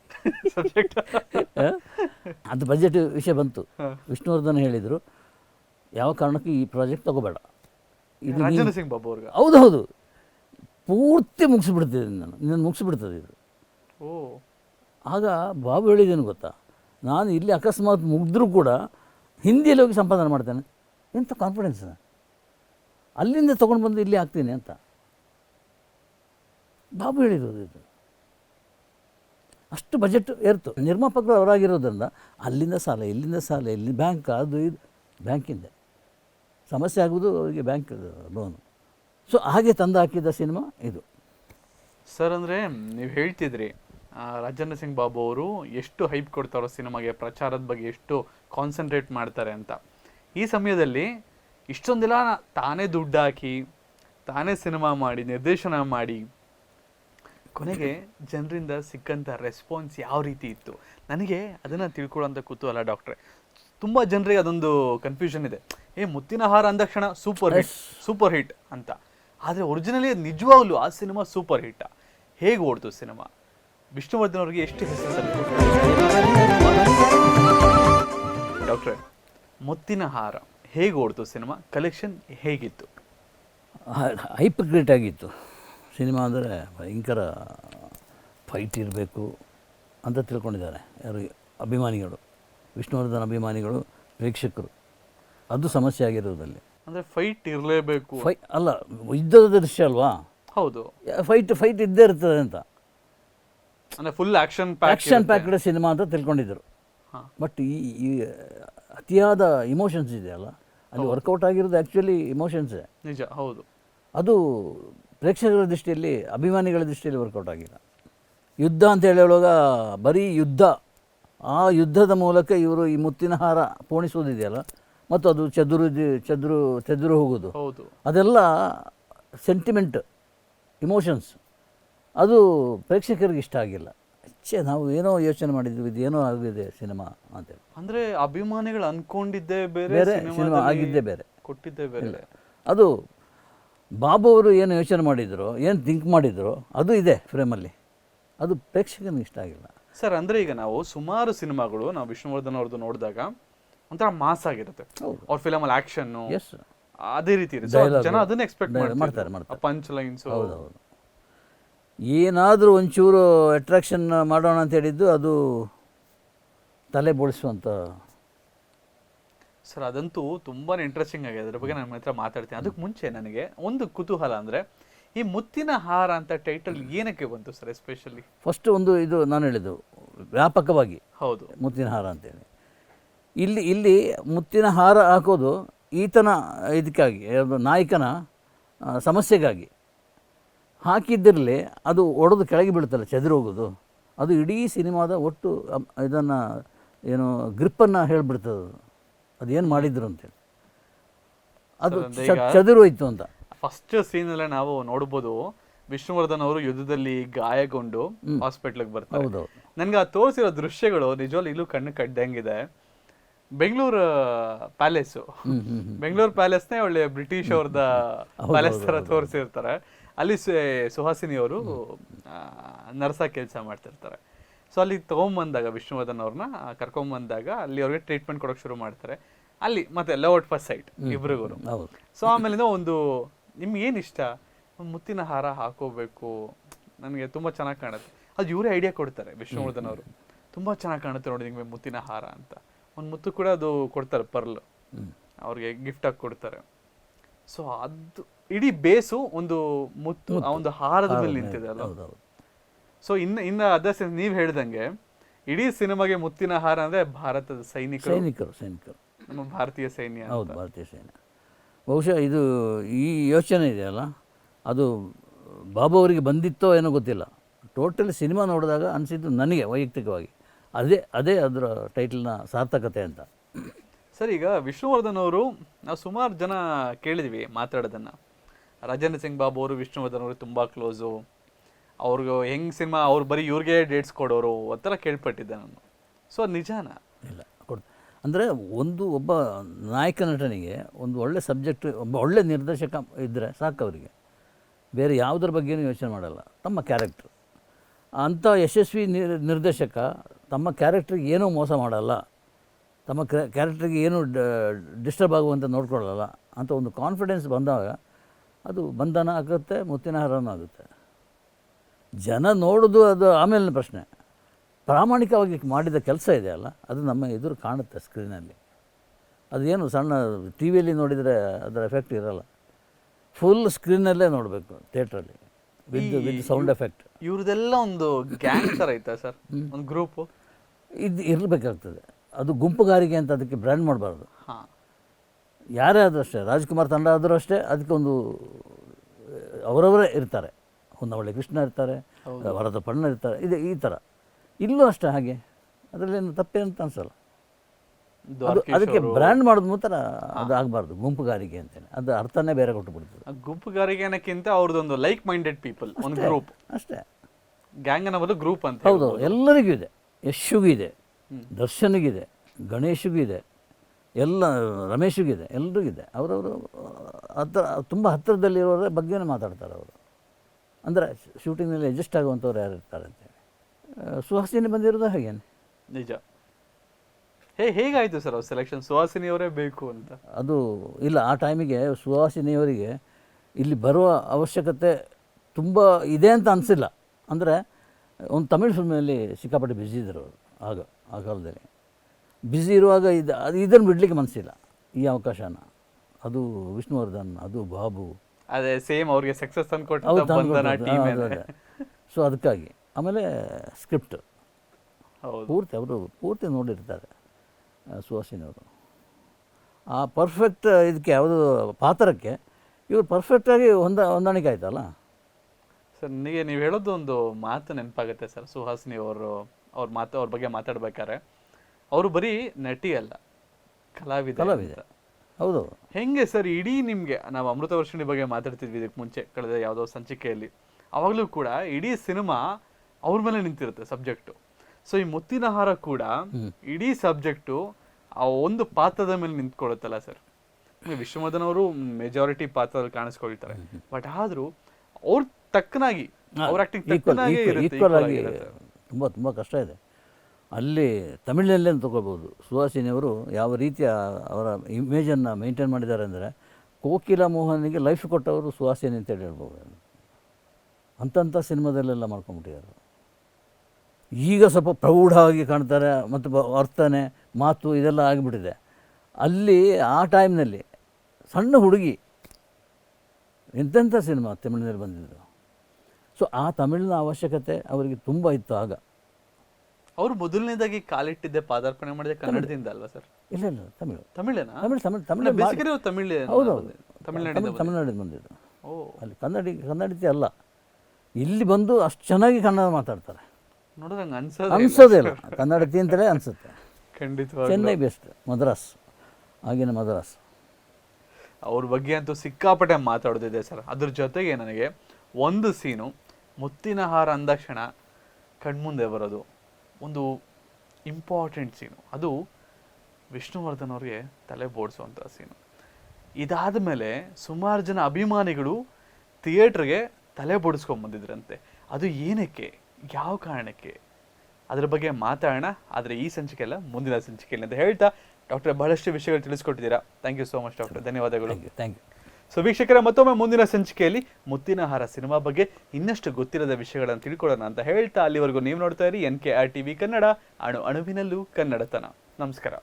ಸಬ್ಜೆಕ್ಟ್? ಅದು ಬಜೆಟ್ ವಿಷಯ ಬಂತು. ವಿಷ್ಣುವರ್ಧನ್ ಹೇಳಿದರು ಯಾವ ಕಾರಣಕ್ಕೂ ಈ ಪ್ರಾಜೆಕ್ಟ್ ತಗೋಬೇಡ. ಇದು ಸಿಂಗ್ ಬಾಬು ಅವ್ರಿಗೆ? ಹೌದು ಹೌದು. ಪೂರ್ತಿ ಮುಗಿಸ್ಬಿಡ್ತಿದ್ದೀನಿ ನಾನು. ಇನ್ನೊಂದು ಮುಗಿಸ್ಬಿಡ್ತದೆ ಇದು. ಓ. ಆಗ ಬಾಬು ಹೇಳಿದ್ದೇನು ಗೊತ್ತಾ? ನಾನು ಇಲ್ಲಿ ಅಕಸ್ಮಾತ್ ಮುಗಿದ್ರೂ ಕೂಡ ಹಿಂದಿಯಲ್ಲಿ ಹೋಗಿ ಸಂಪಾದನೆ ಮಾಡ್ತೇನೆ. ಎಂಥ ಕಾನ್ಫಿಡೆನ್ಸ್ ಅಲ್ಲಿಂದ ತೊಗೊಂಡು ಬಂದು ಇಲ್ಲಿ ಹಾಕ್ತೀನಿ ಅಂತ. ಬಾಬು ಹೇಳಿರೋದು ಇದು ಅಷ್ಟು ಬಜೆಟ್ ಏರ್ತು. ನಿರ್ಮಾಪಕರು ಅವರಾಗಿರೋದ್ರಿಂದ ಅಲ್ಲಿಂದ ಸಾಲ, ಇಲ್ಲಿಂದ ಸಾಲ, ಇಲ್ಲಿ ಬ್ಯಾಂಕ್ ಅದು ಇದು ಬ್ಯಾಂಕಿಂದ ಸಮಸ್ಯೆ ಆಗುವುದು ಅವರಿಗೆ ಬ್ಯಾಂಕ್ ಲೋನು ಸೊ ಹಾಗೆ ತಂದು ಹಾಕಿದ್ದ ಸಿನಿಮಾ ಇದು. ಸರ್ ಅಂದರೆ ನೀವು ಹೇಳ್ತಿದ್ರಿ ರಾಜೇಂದ್ರ ಸಿಂಗ್ ಬಾಬು ಅವರು ಎಷ್ಟು ಹೈಪ್ ಕೊಡ್ತಾರೋ ಸಿನಿಮಾಗೆ ಪ್ರಚಾರದ ಬಗ್ಗೆ ಎಷ್ಟು ಕಾನ್ಸಂಟ್ರೇಟ್ ಮಾಡ್ತಾರೆ ಅಂತ. ಈ ಸಮಯದಲ್ಲಿ ಇಷ್ಟೊಂದೆಲ್ಲ ತಾನೇ ದುಡ್ಡು ಹಾಕಿ ತಾನೇ ಸಿನಿಮಾ ಮಾಡಿ ನಿರ್ದೇಶನ ಮಾಡಿ ಕೊನೆಗೆ ಜನರಿಂದ ಸಿಕ್ಕಂಥ ರೆಸ್ಪಾನ್ಸ್ ಯಾವ ರೀತಿ ಇತ್ತು? ನನಗೆ ಅದನ್ನು ತಿಳ್ಕೊಳ್ಳೋಂಥ ಕುತೂಹಲ ಡಾಕ್ಟ್ರೆ. ತುಂಬ ಜನರಿಗೆ ಅದೊಂದು ಕನ್ಫ್ಯೂಷನ್ ಇದೆ. ಏ ಮುತ್ತಿನ ಹಾರ ಅಂದ ತಕ್ಷಣ ಸೂಪರ್ ಹಿಟ್ ಸೂಪರ್ ಹಿಟ್ ಅಂತ. ಆದರೆ ಒರಿಜಿನಲಿ ನಿಜವಾಗ್ಲೂ ಆ ಸಿನಿಮಾ ಸೂಪರ್ ಹಿಟ್ ಹೇಗೆ ಓಡ್ತು ಸಿನಿಮಾ? ವಿಷ್ಣುವರ್ಧನ್ ಅವರಿಗೆ ಎಷ್ಟು ಹೆಸರು ಡಾಕ್ಟ್ರೆ ಮುತ್ತಿನ ಹಾರ ಹೇಗೆ ಓಡ್ತು ಸಿನಿಮಾ? ಕಲೆಕ್ಷನ್ ಹೇಗಿತ್ತು? ಹೈಪ್ ಕ್ರಿಯೇಟ್ ಆಗಿತ್ತು. ಸಿನಿಮಾ ಅಂದರೆ ಭಯಂಕರ ಫೈಟ್ ಇರಬೇಕು ಅಂತ ತಿಳ್ಕೊಂಡಿದ್ದಾರೆ ಯಾರು ಅಭಿಮಾನಿಗಳು ವಿಷ್ಣುವರ್ಧನ್ ಅಭಿಮಾನಿಗಳು ಪ್ರೇಕ್ಷಕರು ಅದು ಸಮಸ್ಯೆ ಆಗಿರೋದಲ್ಲಿ ಅಂದರೆ ಫೈಟ್ ಇರಲೇಬೇಕು. ಫೈ ಅಲ್ಲ ಯುದ್ಧದ ದೃಶ್ಯ ಅಲ್ವಾ? ಹೌದು. ಫೈಟ್ ಫೈಟ್ ಇದ್ದೇ ಇರ್ತದೆ ಅಂತ. ಅಂದ್ರೆ full action pack action packed cinema ಅಂತ ತಿಳ್ಕೊಂಡಿದ್ರು. ಬಟ್ ಈ ಈ ಅತಿಯಾದ ಇಮೋಷನ್ಸ್ ಇದೆಯಲ್ಲ ಅಲ್ಲಿ? ವರ್ಕೌಟ್ ಆಗಿರೋದು ಆ್ಯಕ್ಚುಲಿ ಇಮೋಷನ್ಸೇ ನಿಜ ಹೌದು. ಅದು ಪ್ರೇಕ್ಷಕರ ದೃಷ್ಟಿಯಲ್ಲಿ ಅಭಿಮಾನಿಗಳ ದೃಷ್ಟಿಯಲ್ಲಿ ವರ್ಕೌಟ್ ಆಗಿಲ್ಲ. ಯುದ್ಧ ಅಂತ ಹೇಳುವಾಗ ಬರೀ ಯುದ್ಧ. ಆ ಯುದ್ಧದ ಮೂಲಕ ಇವರು ಈ ಮುತ್ತಿನ ಹಾರ ಪೋಣಿಸೋದಿದೆಯಲ್ಲ ಮತ್ತು ಅದು ಚದುರು ಚದುರು ಚದುರು ಹೋಗೋದು ಅದೆಲ್ಲ ಸೆಂಟಿಮೆಂಟ್ ಇಮೋಷನ್ಸ್ ಅದು ಪ್ರೇಕ್ಷಕರಿಗೆ ಇಷ್ಟ ಆಗಿಲ್ಲ. ಛೇ ನಾವು ಏನೋ ಯೋಚನೆ ಮಾಡಿದ್ವಿ ಇದು ಏನೋ ಆಗಿದೆ ಸಿನಿಮಾ ಅಂತ ಅಂದ್ರೆ ಅಭಿಮಾನಿಗಳು ಅನ್ಕೊಂಡಿದ್ದೇ ಬೇರೆ ಬೇರೆ ಸಿನಿಮಾ ಆಗಿದ್ದೇ ಬೇರೆ. ಕೊಟ್ಟಿದ್ದೇ ಬೇರೆ. ಅದು ಬಾಬು ಅವರು ಏನು ಯೋಚನೆ ಮಾಡಿದ್ರು ಏನು ಥಿಂಕ್ ಮಾಡಿದ್ರು ಅದು ಇದೆ ಫ್ರೇಮಲ್ಲಿ. ಅದು ಪ್ರೇಕ್ಷಕನಿಗೆ ಇಷ್ಟ ಆಗಿಲ್ಲ. ಸರ್ ಅಂದ್ರೆ ಈಗ ನಾವು ಸುಮಾರು ಸಿನಿಮಾಗಳು ನಾವು ವಿಷ್ಣುವರ್ಧನ್ ಅವ್ರದ್ದು ನೋಡಿದಾಗ ಒಂಥರ ಮಾಸ್ ಆಗಿರುತ್ತೆ. ಹೌದು. ಅವ್ರ ಫಿಲಮ್ ಅಲ್ಲಿ ಆಕ್ಷನ್ ಎಸ್ ಅದೇ ರೀತಿ ಇರುತ್ತೆ. ಜನ ಅದನ್ನ ಎಕ್ಸ್ಪೆಕ್ಟ್ ಮಾಡ್ತಾರೆ ಮಾಡ್ತಾರೆ. ಪಂಚ್ ಲೈನ್ಸ್ ಹೌದೌದು. ಏನಾದರೂ ಒಂಚೂರು ಅಟ್ರಾಕ್ಷನ್ ಮಾಡೋಣ ಅಂತ ಹೇಳಿದ್ದು ಅದು ತಲೆ ಬೋಳಿಸುವಂಥ ಸರ್ ಅದಂತೂ ತುಂಬಾ ಇಂಟ್ರೆಸ್ಟಿಂಗ್ ಆಗಿದೆ. ಅದ್ರ ಬಗ್ಗೆ ನನ್ನ ಹತ್ರ ಮಾತಾಡ್ತೀನಿ. ಅದಕ್ಕೆ ಮುಂಚೆ ನನಗೆ ಒಂದು ಕುತೂಹಲ ಅಂದರೆ ಈ ಮುತ್ತಿನ ಹಾರ ಅಂತ ಟೈಟಲ್ ಏನಕ್ಕೆ ಬಂತು ಸರ್ ಎಸ್ಪೆಷಲಿ ಫಸ್ಟ್ ಒಂದು ಇದು ನಾನು ಹೇಳಿದ್ದು ವ್ಯಾಪಕವಾಗಿ ಹೌದು. ಮುತ್ತಿನ ಹಾರ ಅಂತೇಳಿ. ಇಲ್ಲಿ ಇಲ್ಲಿ ಮುತ್ತಿನ ಹಾರ ಹಾಕೋದು ಈತನ ಇದಕ್ಕಾಗಿ ನಾಯಕನ ಸಮಸ್ಯೆಗಾಗಿ. ಹಾಕಿದ್ದಿರಲಿ ಅದು ಒಡೆದು ಕೆಳಗೆ ಬೀಳ್ತಲ್ಲ ಚದುರೋಗೋದು. ಹೋಗೋದು ಅದು ಇಡೀ ಸಿನಿಮಾದ ಒಟ್ಟು ಇದನ್ನು ಏನು ಗ್ರಿಪ್ಪನ್ನು ಹೇಳಿಬಿಡ್ತದೆ ಅದು. ಅದೇನು ಮಾಡಿದ್ರು ಅಂತೇಳಿ. ಅದು ಸರ್, ಅಂದ್ರೆ ಚ- ಈಗ- ಚದುರು ಹೋಯ್ತು ಅಂತ. ಫಸ್ಟ್ ಸೀನ್ ಅಲ್ಲೇ ನಾವು ನೋಡ್ಬೋದು ವಿಷ್ಣುವರ್ಧನ್ ಅವರು ಯುದ್ಧದಲ್ಲಿ ಗಾಯಗೊಂಡು ಹಾಸ್ಪಿಟ್ಲಿಗೆ ಬರ್ತಾರೆ. ಹೌದು ನನ್ಗೆ ಆ ತೋರಿಸಿರೋ ದೃಶ್ಯಗಳು ನಿಜವಾಗ್ಲೂ ಇಲ್ಲೂ ಕಣ್ಣು ಕಡ್ಡಂಗಿದೆ. ಬೆಂಗಳೂರು ಪ್ಯಾಲೇಸು. ಬೆಂಗಳೂರು ಪ್ಯಾಲೇಸ್ನೇ ಒಳ್ಳೆ ಬ್ರಿಟಿಷ್ ಅವ್ರದ ಪ್ಯಾಲೇಸ್ ತರ ತೋರಿಸಿರ್ತಾರೆ. ಅಲ್ಲಿ ಸುಹಾಸಿನಿ ಅವರು ನರ್ಸ ಕೆಲಸ ಮಾಡ್ತಿರ್ತಾರೆ. ಸೊ ಅಲ್ಲಿ ತಗೊಂಬಂದಾಗ ವಿಷ್ಣುವರ್ಧನ್ ಅವ್ರನ್ನ ಕರ್ಕೊಂಬಂದಾಗ ಅಲ್ಲಿ ಅವ್ರಿಗೆ ಟ್ರೀಟ್ಮೆಂಟ್ ಕೊಡೋಕೆ ಶುರು ಮಾಡ್ತಾರೆ. ಅಲ್ಲಿ ಮತ್ತೆ ಲವಟ್ ಫಸ್ಟ್ ಸೈಟ್ ಇಬ್ರಿಗೂ ಸೊ ಆಮೇಲಿಂದ ಒಂದು ನಿಮ್ಗೆ ಏನು ಇಷ್ಟ? ಮುತ್ತಿನ ಹಾರ ಹಾಕೋಬೇಕು. ನನಗೆ ತುಂಬ ಚೆನ್ನಾಗಿ ಕಾಣುತ್ತೆ. ಅದು ಇವರೇ ಐಡಿಯಾ ಕೊಡ್ತಾರೆ ವಿಷ್ಣುವರ್ಧನ್ ಅವರು. ತುಂಬ ಚೆನ್ನಾಗಿ ಕಾಣುತ್ತೆ ನೋಡಿ ನಿಮಗೆ ಮುತ್ತಿನ ಹಾರ ಅಂತ. ಒಂದು ಮುತ್ತು ಕೂಡ ಅದು ಕೊಡ್ತಾರೆ ಪರ್ಲ್. ಅವ್ರಿಗೆ ಗಿಫ್ಟ್ ಆಗಿ ಕೊಡ್ತಾರೆ. ಸೊ ಅದು ಇಡೀ ಬೇಸು ಒಂದು ಮುತ್ತು ಆ ಒಂದು ಹಾರದ ಮೇಲೆ. ನಿಂತಿದೆ ಅಲ್ಲ ಹೌದೌದು ಸೊ ಇನ್ನು ಇನ್ನು ಅದೇ ನೀವು ಹೇಳ್ದಂಗೆ ಇಡೀ ಸಿನಿಮಾಗೆ ಮುತ್ತಿನ ಹಾರ ಅಂದ್ರೆ ಭಾರತದ ಸೈನಿಕರು. ಸೈನಿಕರು ಸೈನಿಕರು. ನಮ್ಮ ಭಾರತೀಯ ಸೈನ್ಯ ಅಂತ. ಹೌದು ಭಾರತೀಯ ಸೈನ್ಯ. ಬಹುಶಃ ಇದು ಈ ಯೋಚನೆ ಇದೆಯಲ್ಲ ಅದು ಬಾಬು ಅವರಿಗೆ ಬಂದಿತ್ತೋ ಏನೋ ಗೊತ್ತಿಲ್ಲ. ಟೋಟಲ್ ಸಿನಿಮಾ ನೋಡಿದಾಗ ಅನಿಸಿದ್ದು ನನಗೆ ವೈಯಕ್ತಿಕವಾಗಿ. ಅದೇ ಅದೇ ಅದರ ಟೈಟಲ್ನ ಸಾರ್ಥಕತೆ ಅಂತ. ಸರ್ ಈಗ ವಿಷ್ಣುವರ್ಧನ್ ಅವರು ನಾವು ಸುಮಾರು ಜನ ಕೇಳಿದ್ವಿ ಮಾತಾಡೋದನ್ನು. ರಾಜೇಂದ್ರ ಸಿಂಗ್ ಬಾಬು ಅವರು, ವಿಷ್ಣುವರ್ಧನ್ ಅವರು ತುಂಬ ಕ್ಲೋಸು ಅವ್ರಿಗೆ ಹೆಂಗ್ ಸಿನಿಮಾ, ಅವ್ರು ಬರೀ ಇವ್ರಿಗೆ ಡೇಟ್ಸ್ ಕೊಡೋರು, ಒಂಥರ ಥರ ಕೇಳ್ಪಟ್ಟಿದ್ದೆ ನಾನು. ಸೊ ಅದು ನಿಜಾನ? ಇಲ್ಲ ಅಂದರೆ ಒಂದು ಒಬ್ಬ ನಾಯಕ ನಟನಿಗೆ ಒಂದು ಒಳ್ಳೆ ಸಬ್ಜೆಕ್ಟ್ ಒಬ್ಬ ಒಳ್ಳೆ ನಿರ್ದೇಶಕ ಇದ್ದರೆ ಸಾಕು ಅವರಿಗೆ. ಬೇರೆ ಯಾವುದ್ರ ಬಗ್ಗೆನೂ ಯೋಚನೆ ಮಾಡಲ್ಲ, ತಮ್ಮ ಕ್ಯಾರೆಕ್ಟ್ರ್ ಅಂಥ ಯಶಸ್ವಿ ನಿರ್, ನಿರ್ದೇಶಕ ತಮ್ಮ ಕ್ಯಾರೆಕ್ಟ್ರಿಗೆ ಏನೂ ಮೋಸ ಮಾಡಲ್ಲ. ತಮ್ಮ ಕ್ಯಾರೆಕ್ಟ್ರಿಗೆ ಏನು ಡಿಸ್ಟರ್ಬ್ ಆಗುವಂತೆ ನೋಡ್ಕೊಳ್ಳಲ್ಲ ಅಂತ ಒಂದು ಕಾನ್ಫಿಡೆನ್ಸ್ ಬಂದಾಗ ಅದು ಬಂಧನ ಆಗುತ್ತೆ ಮುತ್ತಿನ ಹರನೂ ಆಗುತ್ತೆ. ಜನ ನೋಡೋದು ಅದು ಆಮೇಲಿನ ಪ್ರಶ್ನೆ. ಪ್ರಾಮಾಣಿಕವಾಗಿ ಮಾಡಿದ ಕೆಲಸ ಇದೆ ಅಲ್ಲ ಅದು ನಮ್ಮ ಎದುರು ಕಾಣುತ್ತೆ ಸ್ಕ್ರೀನಲ್ಲಿ. ಅದೇನು ಸಣ್ಣ ಟಿ ವಿಯಲ್ಲಿ ನೋಡಿದರೆ ಅದರ ಎಫೆಕ್ಟ್ ಇರಲ್ಲ. ಫುಲ್ ಸ್ಕ್ರೀನಲ್ಲೇ ನೋಡಬೇಕು ಥಿಯೇಟ್ರಲ್ಲಿ ವಿತ್ ವಿತ್ ಸೌಂಡ್ ಎಫೆಕ್ಟ್. ಇವ್ರದ್ದೆಲ್ಲ ಒಂದು ಗ್ಯಾಂಗ್ ಥರ ಐತಾ ಸರ್? ಒಂದು ಗ್ರೂಪು? ಇದು ಇರಬೇಕಾಗ್ತದೆ. ಅದು ಗುಂಪುಗಾರಿಕೆ ಅಂತ ಅದಕ್ಕೆ ಬ್ರ್ಯಾಂಡ್ ಮಾಡಬಾರ್ದು. ಯಾರೇ ಆದರೂ ಅಷ್ಟೇ ರಾಜ್ಕುಮಾರ್ ತಂಡ ಆದರೂ ಅಷ್ಟೇ ಅದಕ್ಕೆ ಒಂದು ಅವರವರೇ ಇರ್ತಾರೆ. ಹೊನ್ನವಳ್ಳಿ ಕೃಷ್ಣ ಇರ್ತಾರೆ ವರದ ಪಣ್ಣ ಇರ್ತಾರೆ ಇದೆ ಈ ಥರ. ಇಲ್ಲೂ ಅಷ್ಟೇ ಹಾಗೆ ಅದರಲ್ಲೇನು ತಪ್ಪೇನಂತ ಅನ್ಸಲ್ಲ. ಅದು ಅದಕ್ಕೆ ಬ್ರ್ಯಾಂಡ್ ಮಾಡೋದು ಮಾತ್ರ ಅದು ಆಗಬಾರ್ದು ಗುಂಪುಗಾರಿಕೆ ಅಂತೇಳಿ. ಅದು ಅರ್ಥನೇ ಬೇರೆ ಕೊಟ್ಟು ಬಿಡ್ತದೆ ಗುಂಪುಗಾರಿಕೆ ಅನ್ನೋಕ್ಕಿಂತ ಅವ್ರದ್ದೊಂದು ಲೈಕ್ ಮೈಂಡೆಡ್ ಪೀಪಲ್ ಒಂದು ಗ್ರೂಪ್ ಅಷ್ಟೇ. ಗ್ಯಾಂಗ್ ಅನ್ನೋದು ಗ್ರೂಪ್ ಅಂತ ಹೌದು ಎಲ್ಲರಿಗೂ ಇದೆ ಯಶುಗೂ ಇದೆ. ದರ್ಶನಿಗಿದೆ ಗಣೇಶಿಗೂ ಇದೆ ಎಲ್ಲ ರಮೇಶಿಗಿದೆ ಇದೆ ಅವರವರು ಹತ್ರ ತುಂಬ ಹತ್ತಿರದಲ್ಲಿರೋರ ಬಗ್ಗೆನೇ ಮಾತಾಡ್ತಾರೆ ಅವರು. ಅಂದರೆ ಶೂಟಿಂಗ್ನಲ್ಲಿ ಅಡ್ಜಸ್ಟ್ ಆಗುವಂಥವ್ರು ಯಾರು ಇರ್ತಾರೆ ಅಂತೇಳಿ ಸುಹಾಸಿನಿ ಬಂದಿರೋದು ಹಾಗೇನೆ? ನಿಜ. ಹೇ ಹೇಗಾಯಿತು ಸರ್ ಅವ್ರ ಸೆಲೆಕ್ಷನ್ ಸುಹಾಸಿನಿಯವರೇ ಬೇಕು ಅಂತ. ಅದು ಇಲ್ಲ ಆ ಟೈಮಿಗೆ ಸುಹಾಸಿನಿಯವರಿಗೆ ಇಲ್ಲಿ ಬರುವ ಅವಶ್ಯಕತೆ ತುಂಬ ಇದೆ ಅಂತ ಅನಿಸಿಲ್ಲ. ಅಂದರೆ ಒಂದು ತಮಿಳು ಫಿಲ್ಮಲ್ಲಿ ಸಿಕ್ಕಾಪಟ್ಟೆ ಬ್ಯುಸಿ ಇದ್ದರು ಅವರು ಆಗ. ಆ ಕಾಲದಲ್ಲಿ. ಬ್ಯುಸಿ ಇರುವಾಗ ಇದು ಅದು ಇದನ್ನು ಬಿಡಲಿಕ್ಕೆ ಮನಸ್ಸಿಲ್ಲ ಈ ಅವಕಾಶನ. ಅದು ವಿಷ್ಣುವರ್ಧನ್ ಅದು ಬಾಬು. ಅದೇ ಸೇಮ್ ಅವ್ರಿಗೆ ಸಕ್ಸಸ್ ತಂದು ತಂದ್ಕೊಟ್ಟು ಸೊ ಅದಕ್ಕಾಗಿ. ಆಮೇಲೆ ಸ್ಕ್ರಿಪ್ಟ್ ಪೂರ್ತಿ ಅವರು ಪೂರ್ತಿ ನೋಡಿರ್ತಾರೆ ಸುಹಾಸಿನಿ ಅವರು ಆ ಪರ್ಫೆಕ್ಟ್ ಇದಕ್ಕೆ ಯಾವುದು ಪಾತ್ರಕ್ಕೆ ಇವರು ಪರ್ಫೆಕ್ಟಾಗಿ ಹೊಂದ ಹೊಂದಾಣಿಕೆ ಆಯ್ತಲ್ಲ? ಸರ್ ನನಗೆ ನೀವು ಹೇಳೋದು ಒಂದು ಮಾತು ನೆನಪಾಗುತ್ತೆ ಸರ್ ಸುಹಾಸಿನಿ ಅವರು ಅವ್ರ ಮಾತು ಅವ್ರ ಬಗ್ಗೆ ಮಾತಾಡ್ಬೇಕಾರೆ ಅವರು ಬರೀ ನಟಿ ಅಲ್ಲ ಕಲಾವಿದ ಕಲಾವಿದ. ಹೌದು. ಹೆಂಗೆ ಸರ್ ಇಡೀ ನಿಮಗೆ ನಾವು ಅಮೃತ ವರ್ಷಿಣಿ ಬಗ್ಗೆ ಮಾತಾಡ್ತಿದ್ವಿ ಇದಕ್ಕೆ ಮುಂಚೆ ಕಳೆದ ಯಾವುದೋ ಸಂಚಿಕೆಯಲ್ಲಿ. ಅವಾಗಲೂ ಕೂಡ ಇಡೀ ಸಿನಿಮಾ ಅವ್ರ ಮೇಲೆ ನಿಂತಿರುತ್ತೆ ಸಬ್ಜೆಕ್ಟು. ಸೊ ಈ ಮುತ್ತಿನ ಹಾರ ಕೂಡ ಇಡೀ ಸಬ್ಜೆಕ್ಟು ಆ ಒಂದು ಪಾತ್ರದ ಮೇಲೆ ನಿಂತ್ಕೊಳ್ಳುತ್ತಲ್ಲ ಸರ್. ವಿಶ್ವವರ್ಧನ್ ಅವರು ಮೆಜಾರಿಟಿ ಪಾತ್ರದಲ್ಲಿ ಕಾಣಿಸ್ಕೊಳ್ತಾರೆ. ಬಟ್ ಆದರೂ ಅವ್ರ ತಕ್ಕನಾಗಿ ಅವ್ರ ಆಕ್ಟಿಂಗ್ ತಕ್ಕನಾಗಿ ಇರುತ್ತೆ ಆಗಿ. ತುಂಬ ತುಂಬ ಕಷ್ಟ ಇದೆ. ಅಲ್ಲಿ ತಮಿಳಿನಲ್ಲೇ ತಗೋಬೋದು. ಸುಹಾಸಿನಿಯವರು ಯಾವ ರೀತಿಯ ಅವರ ಇಮೇಜನ್ನು ಮೇಂಟೈನ್ ಮಾಡಿದ್ದಾರೆ ಅಂದರೆ, ಕೋಕಿಲ ಮೋಹನಿಗೆ ಲೈಫ್ ಕೊಟ್ಟವರು ಸುಹಾಸಿನಿ ಅಂತ ಹೇಳ್ಬೋದು. ಅಂತಂಥ ಸಿನಿಮಾದಲ್ಲೆಲ್ಲ ಮಾಡ್ಕೊಂಬಿಟ್ಟಿದ್ದಾರೆ ಈಗ ಸ್ವಲ್ಪ ಪ್ರೌಢವಾಗಿ ಕಾಣ್ತಾರೆ, ಮತ್ತು ವರ್ತನೆ, ಮಾತು ಇದೆಲ್ಲ ಆಗಿಬಿಟ್ಟಿದೆ. ಅಲ್ಲಿ ಆ ಟೈಮ್ನಲ್ಲಿ ಸಣ್ಣ ಹುಡುಗಿ ಎಂತೆಂಥ ಸಿನಿಮಾ ತಮಿಳಿನಲ್ಲಿ ಬಂದಿದ್ದರು ಸೊ ಆ ತಮಿಳಿನ ಅವಶ್ಯಕತೆ ಅವರಿಗೆ ತುಂಬ ಇತ್ತು ಆಗ. ಅವ್ರು ಮೊದಲನೇದಾಗಿ ಕಾಲಿಟ್ಟಿದ್ದೆ ಪಾದಾರ್ಪಣೆ ಮಾಡಿದೆ ಕನ್ನಡದಿಂದ ಅಲ್ವಾ ಸರ್? ಇಲ್ಲ ಇಲ್ಲ ತಮಿಳು. ತಮಿಳೇನಾ? ತಮಿಳು ತಮಿಳು ತಮಿಳು ಬೇಸಿಕಲಿ ತಮಿಳ್ ಹೌದು ತಮಿಳ್ನಾಡಿಂದ ತಮಿಳು ತಮಿಳ್ನಾಡಿಂದ ಬಂದಿದ್ದು. ಓ. ಅಲ್ಲಿ ಕನ್ನಡಿ ಕನ್ನಡತಿ ಅಲ್ಲ. ಇಲ್ಲಿ ಬಂದು ಅಷ್ಟು ಚೆನ್ನಾಗಿ ಕನ್ನಡ ಮಾತಾಡ್ತಾರೆ. ನೋಡಿದಂಗೆ ಅನ್ಸೋದು ಅನ್ಸೋದೇ ಇಲ್ಲ. ಕನ್ನಡತಿ ಅಂತಲೇ ಅನ್ಸುತ್ತೆ. ಖಂಡಿತವಾಗಿ ಚೆನ್ನೈ ಬೆಸ್ಟ್ ಮದ್ರಾಸ್. ಆಗಿನ ಮದ್ರಾಸ್. ಅವ್ರ ಬಗ್ಗೆ ಅಂತೂ ಸಿಕ್ಕಾಪಟ್ಟೆ ಮಾತಾಡೋದಿದೆ ಸರ್. ಅದ್ರ ಜೊತೆಗೆ ನನಗೆ ಒಂದು ಸೀನು ಮುತ್ತಿನ ಹಾರ ಅಂದಾಕ್ಷಣ ಕಣ್ಮುಂದೆ ಬರೋದು. ಒಂದು ಇಂಪಾರ್ಟೆಂಟ್ ಸೀನು ಅದು ವಿಷ್ಣುವರ್ಧನ್ ಅವ್ರಿಗೆ ತಲೆ ಬೋಡಿಸುವಂಥ ಸೀನು ಇದಾದ ಮೇಲೆ ಸುಮಾರು ಜನ ಅಭಿಮಾನಿಗಳು ಥಿಯೇಟ್ರಿಗೆ ತಲೆ ಬೋಡಿಸ್ಕೊಂಡ್ ಬಂದಿದ್ರಂತೆ. ಅದು ಏನಕ್ಕೆ? ಯಾವ ಕಾರಣಕ್ಕೆ? ಅದ್ರ ಬಗ್ಗೆ ಮಾತಾಡೋಣ. ಆದರೆ ಈ ಸಂಚಿಕೆ ಅಲ್ಲ ಮುಂದಿನ ಸಂಚಿಕೆಯಲ್ಲಿ ಅಂತ ಹೇಳ್ತಾ ಡಾಕ್ಟರ್ ಬಹಳಷ್ಟು ವಿಷಯಗಳು ತಿಳಿಸ್ಕೊಟ್ಟಿದ್ದೀರಾ. Thank you so much doctor ಧನ್ಯವಾದಗಳು. ಥ್ಯಾಂಕ್ ಯು ಸೊ ವೀಕ್ಷಕರ, ಮತ್ತೊಮ್ಮೆ ಮುಂದಿನ ಸಂಚಿಕೆಯಲ್ಲಿ ಮುತ್ತಿನ ಹಾರ ಸಿನಿಮಾ ಬಗ್ಗೆ ಇನ್ನಷ್ಟು ಗೊತ್ತಿರದ ವಿಷಯಗಳನ್ನು ತಿಳ್ಕೊಳ್ಳೋಣ ಅಂತ ಹೇಳ್ತಾ ಅಲ್ಲಿವರೆಗೂ ನೀವು ನೋಡ್ತಾ ಇರಿ N K R T V Kannada, ಅಣು ಅಣುವಿನಲ್ಲೂ ಕನ್ನಡತನ. ನಮಸ್ಕಾರ.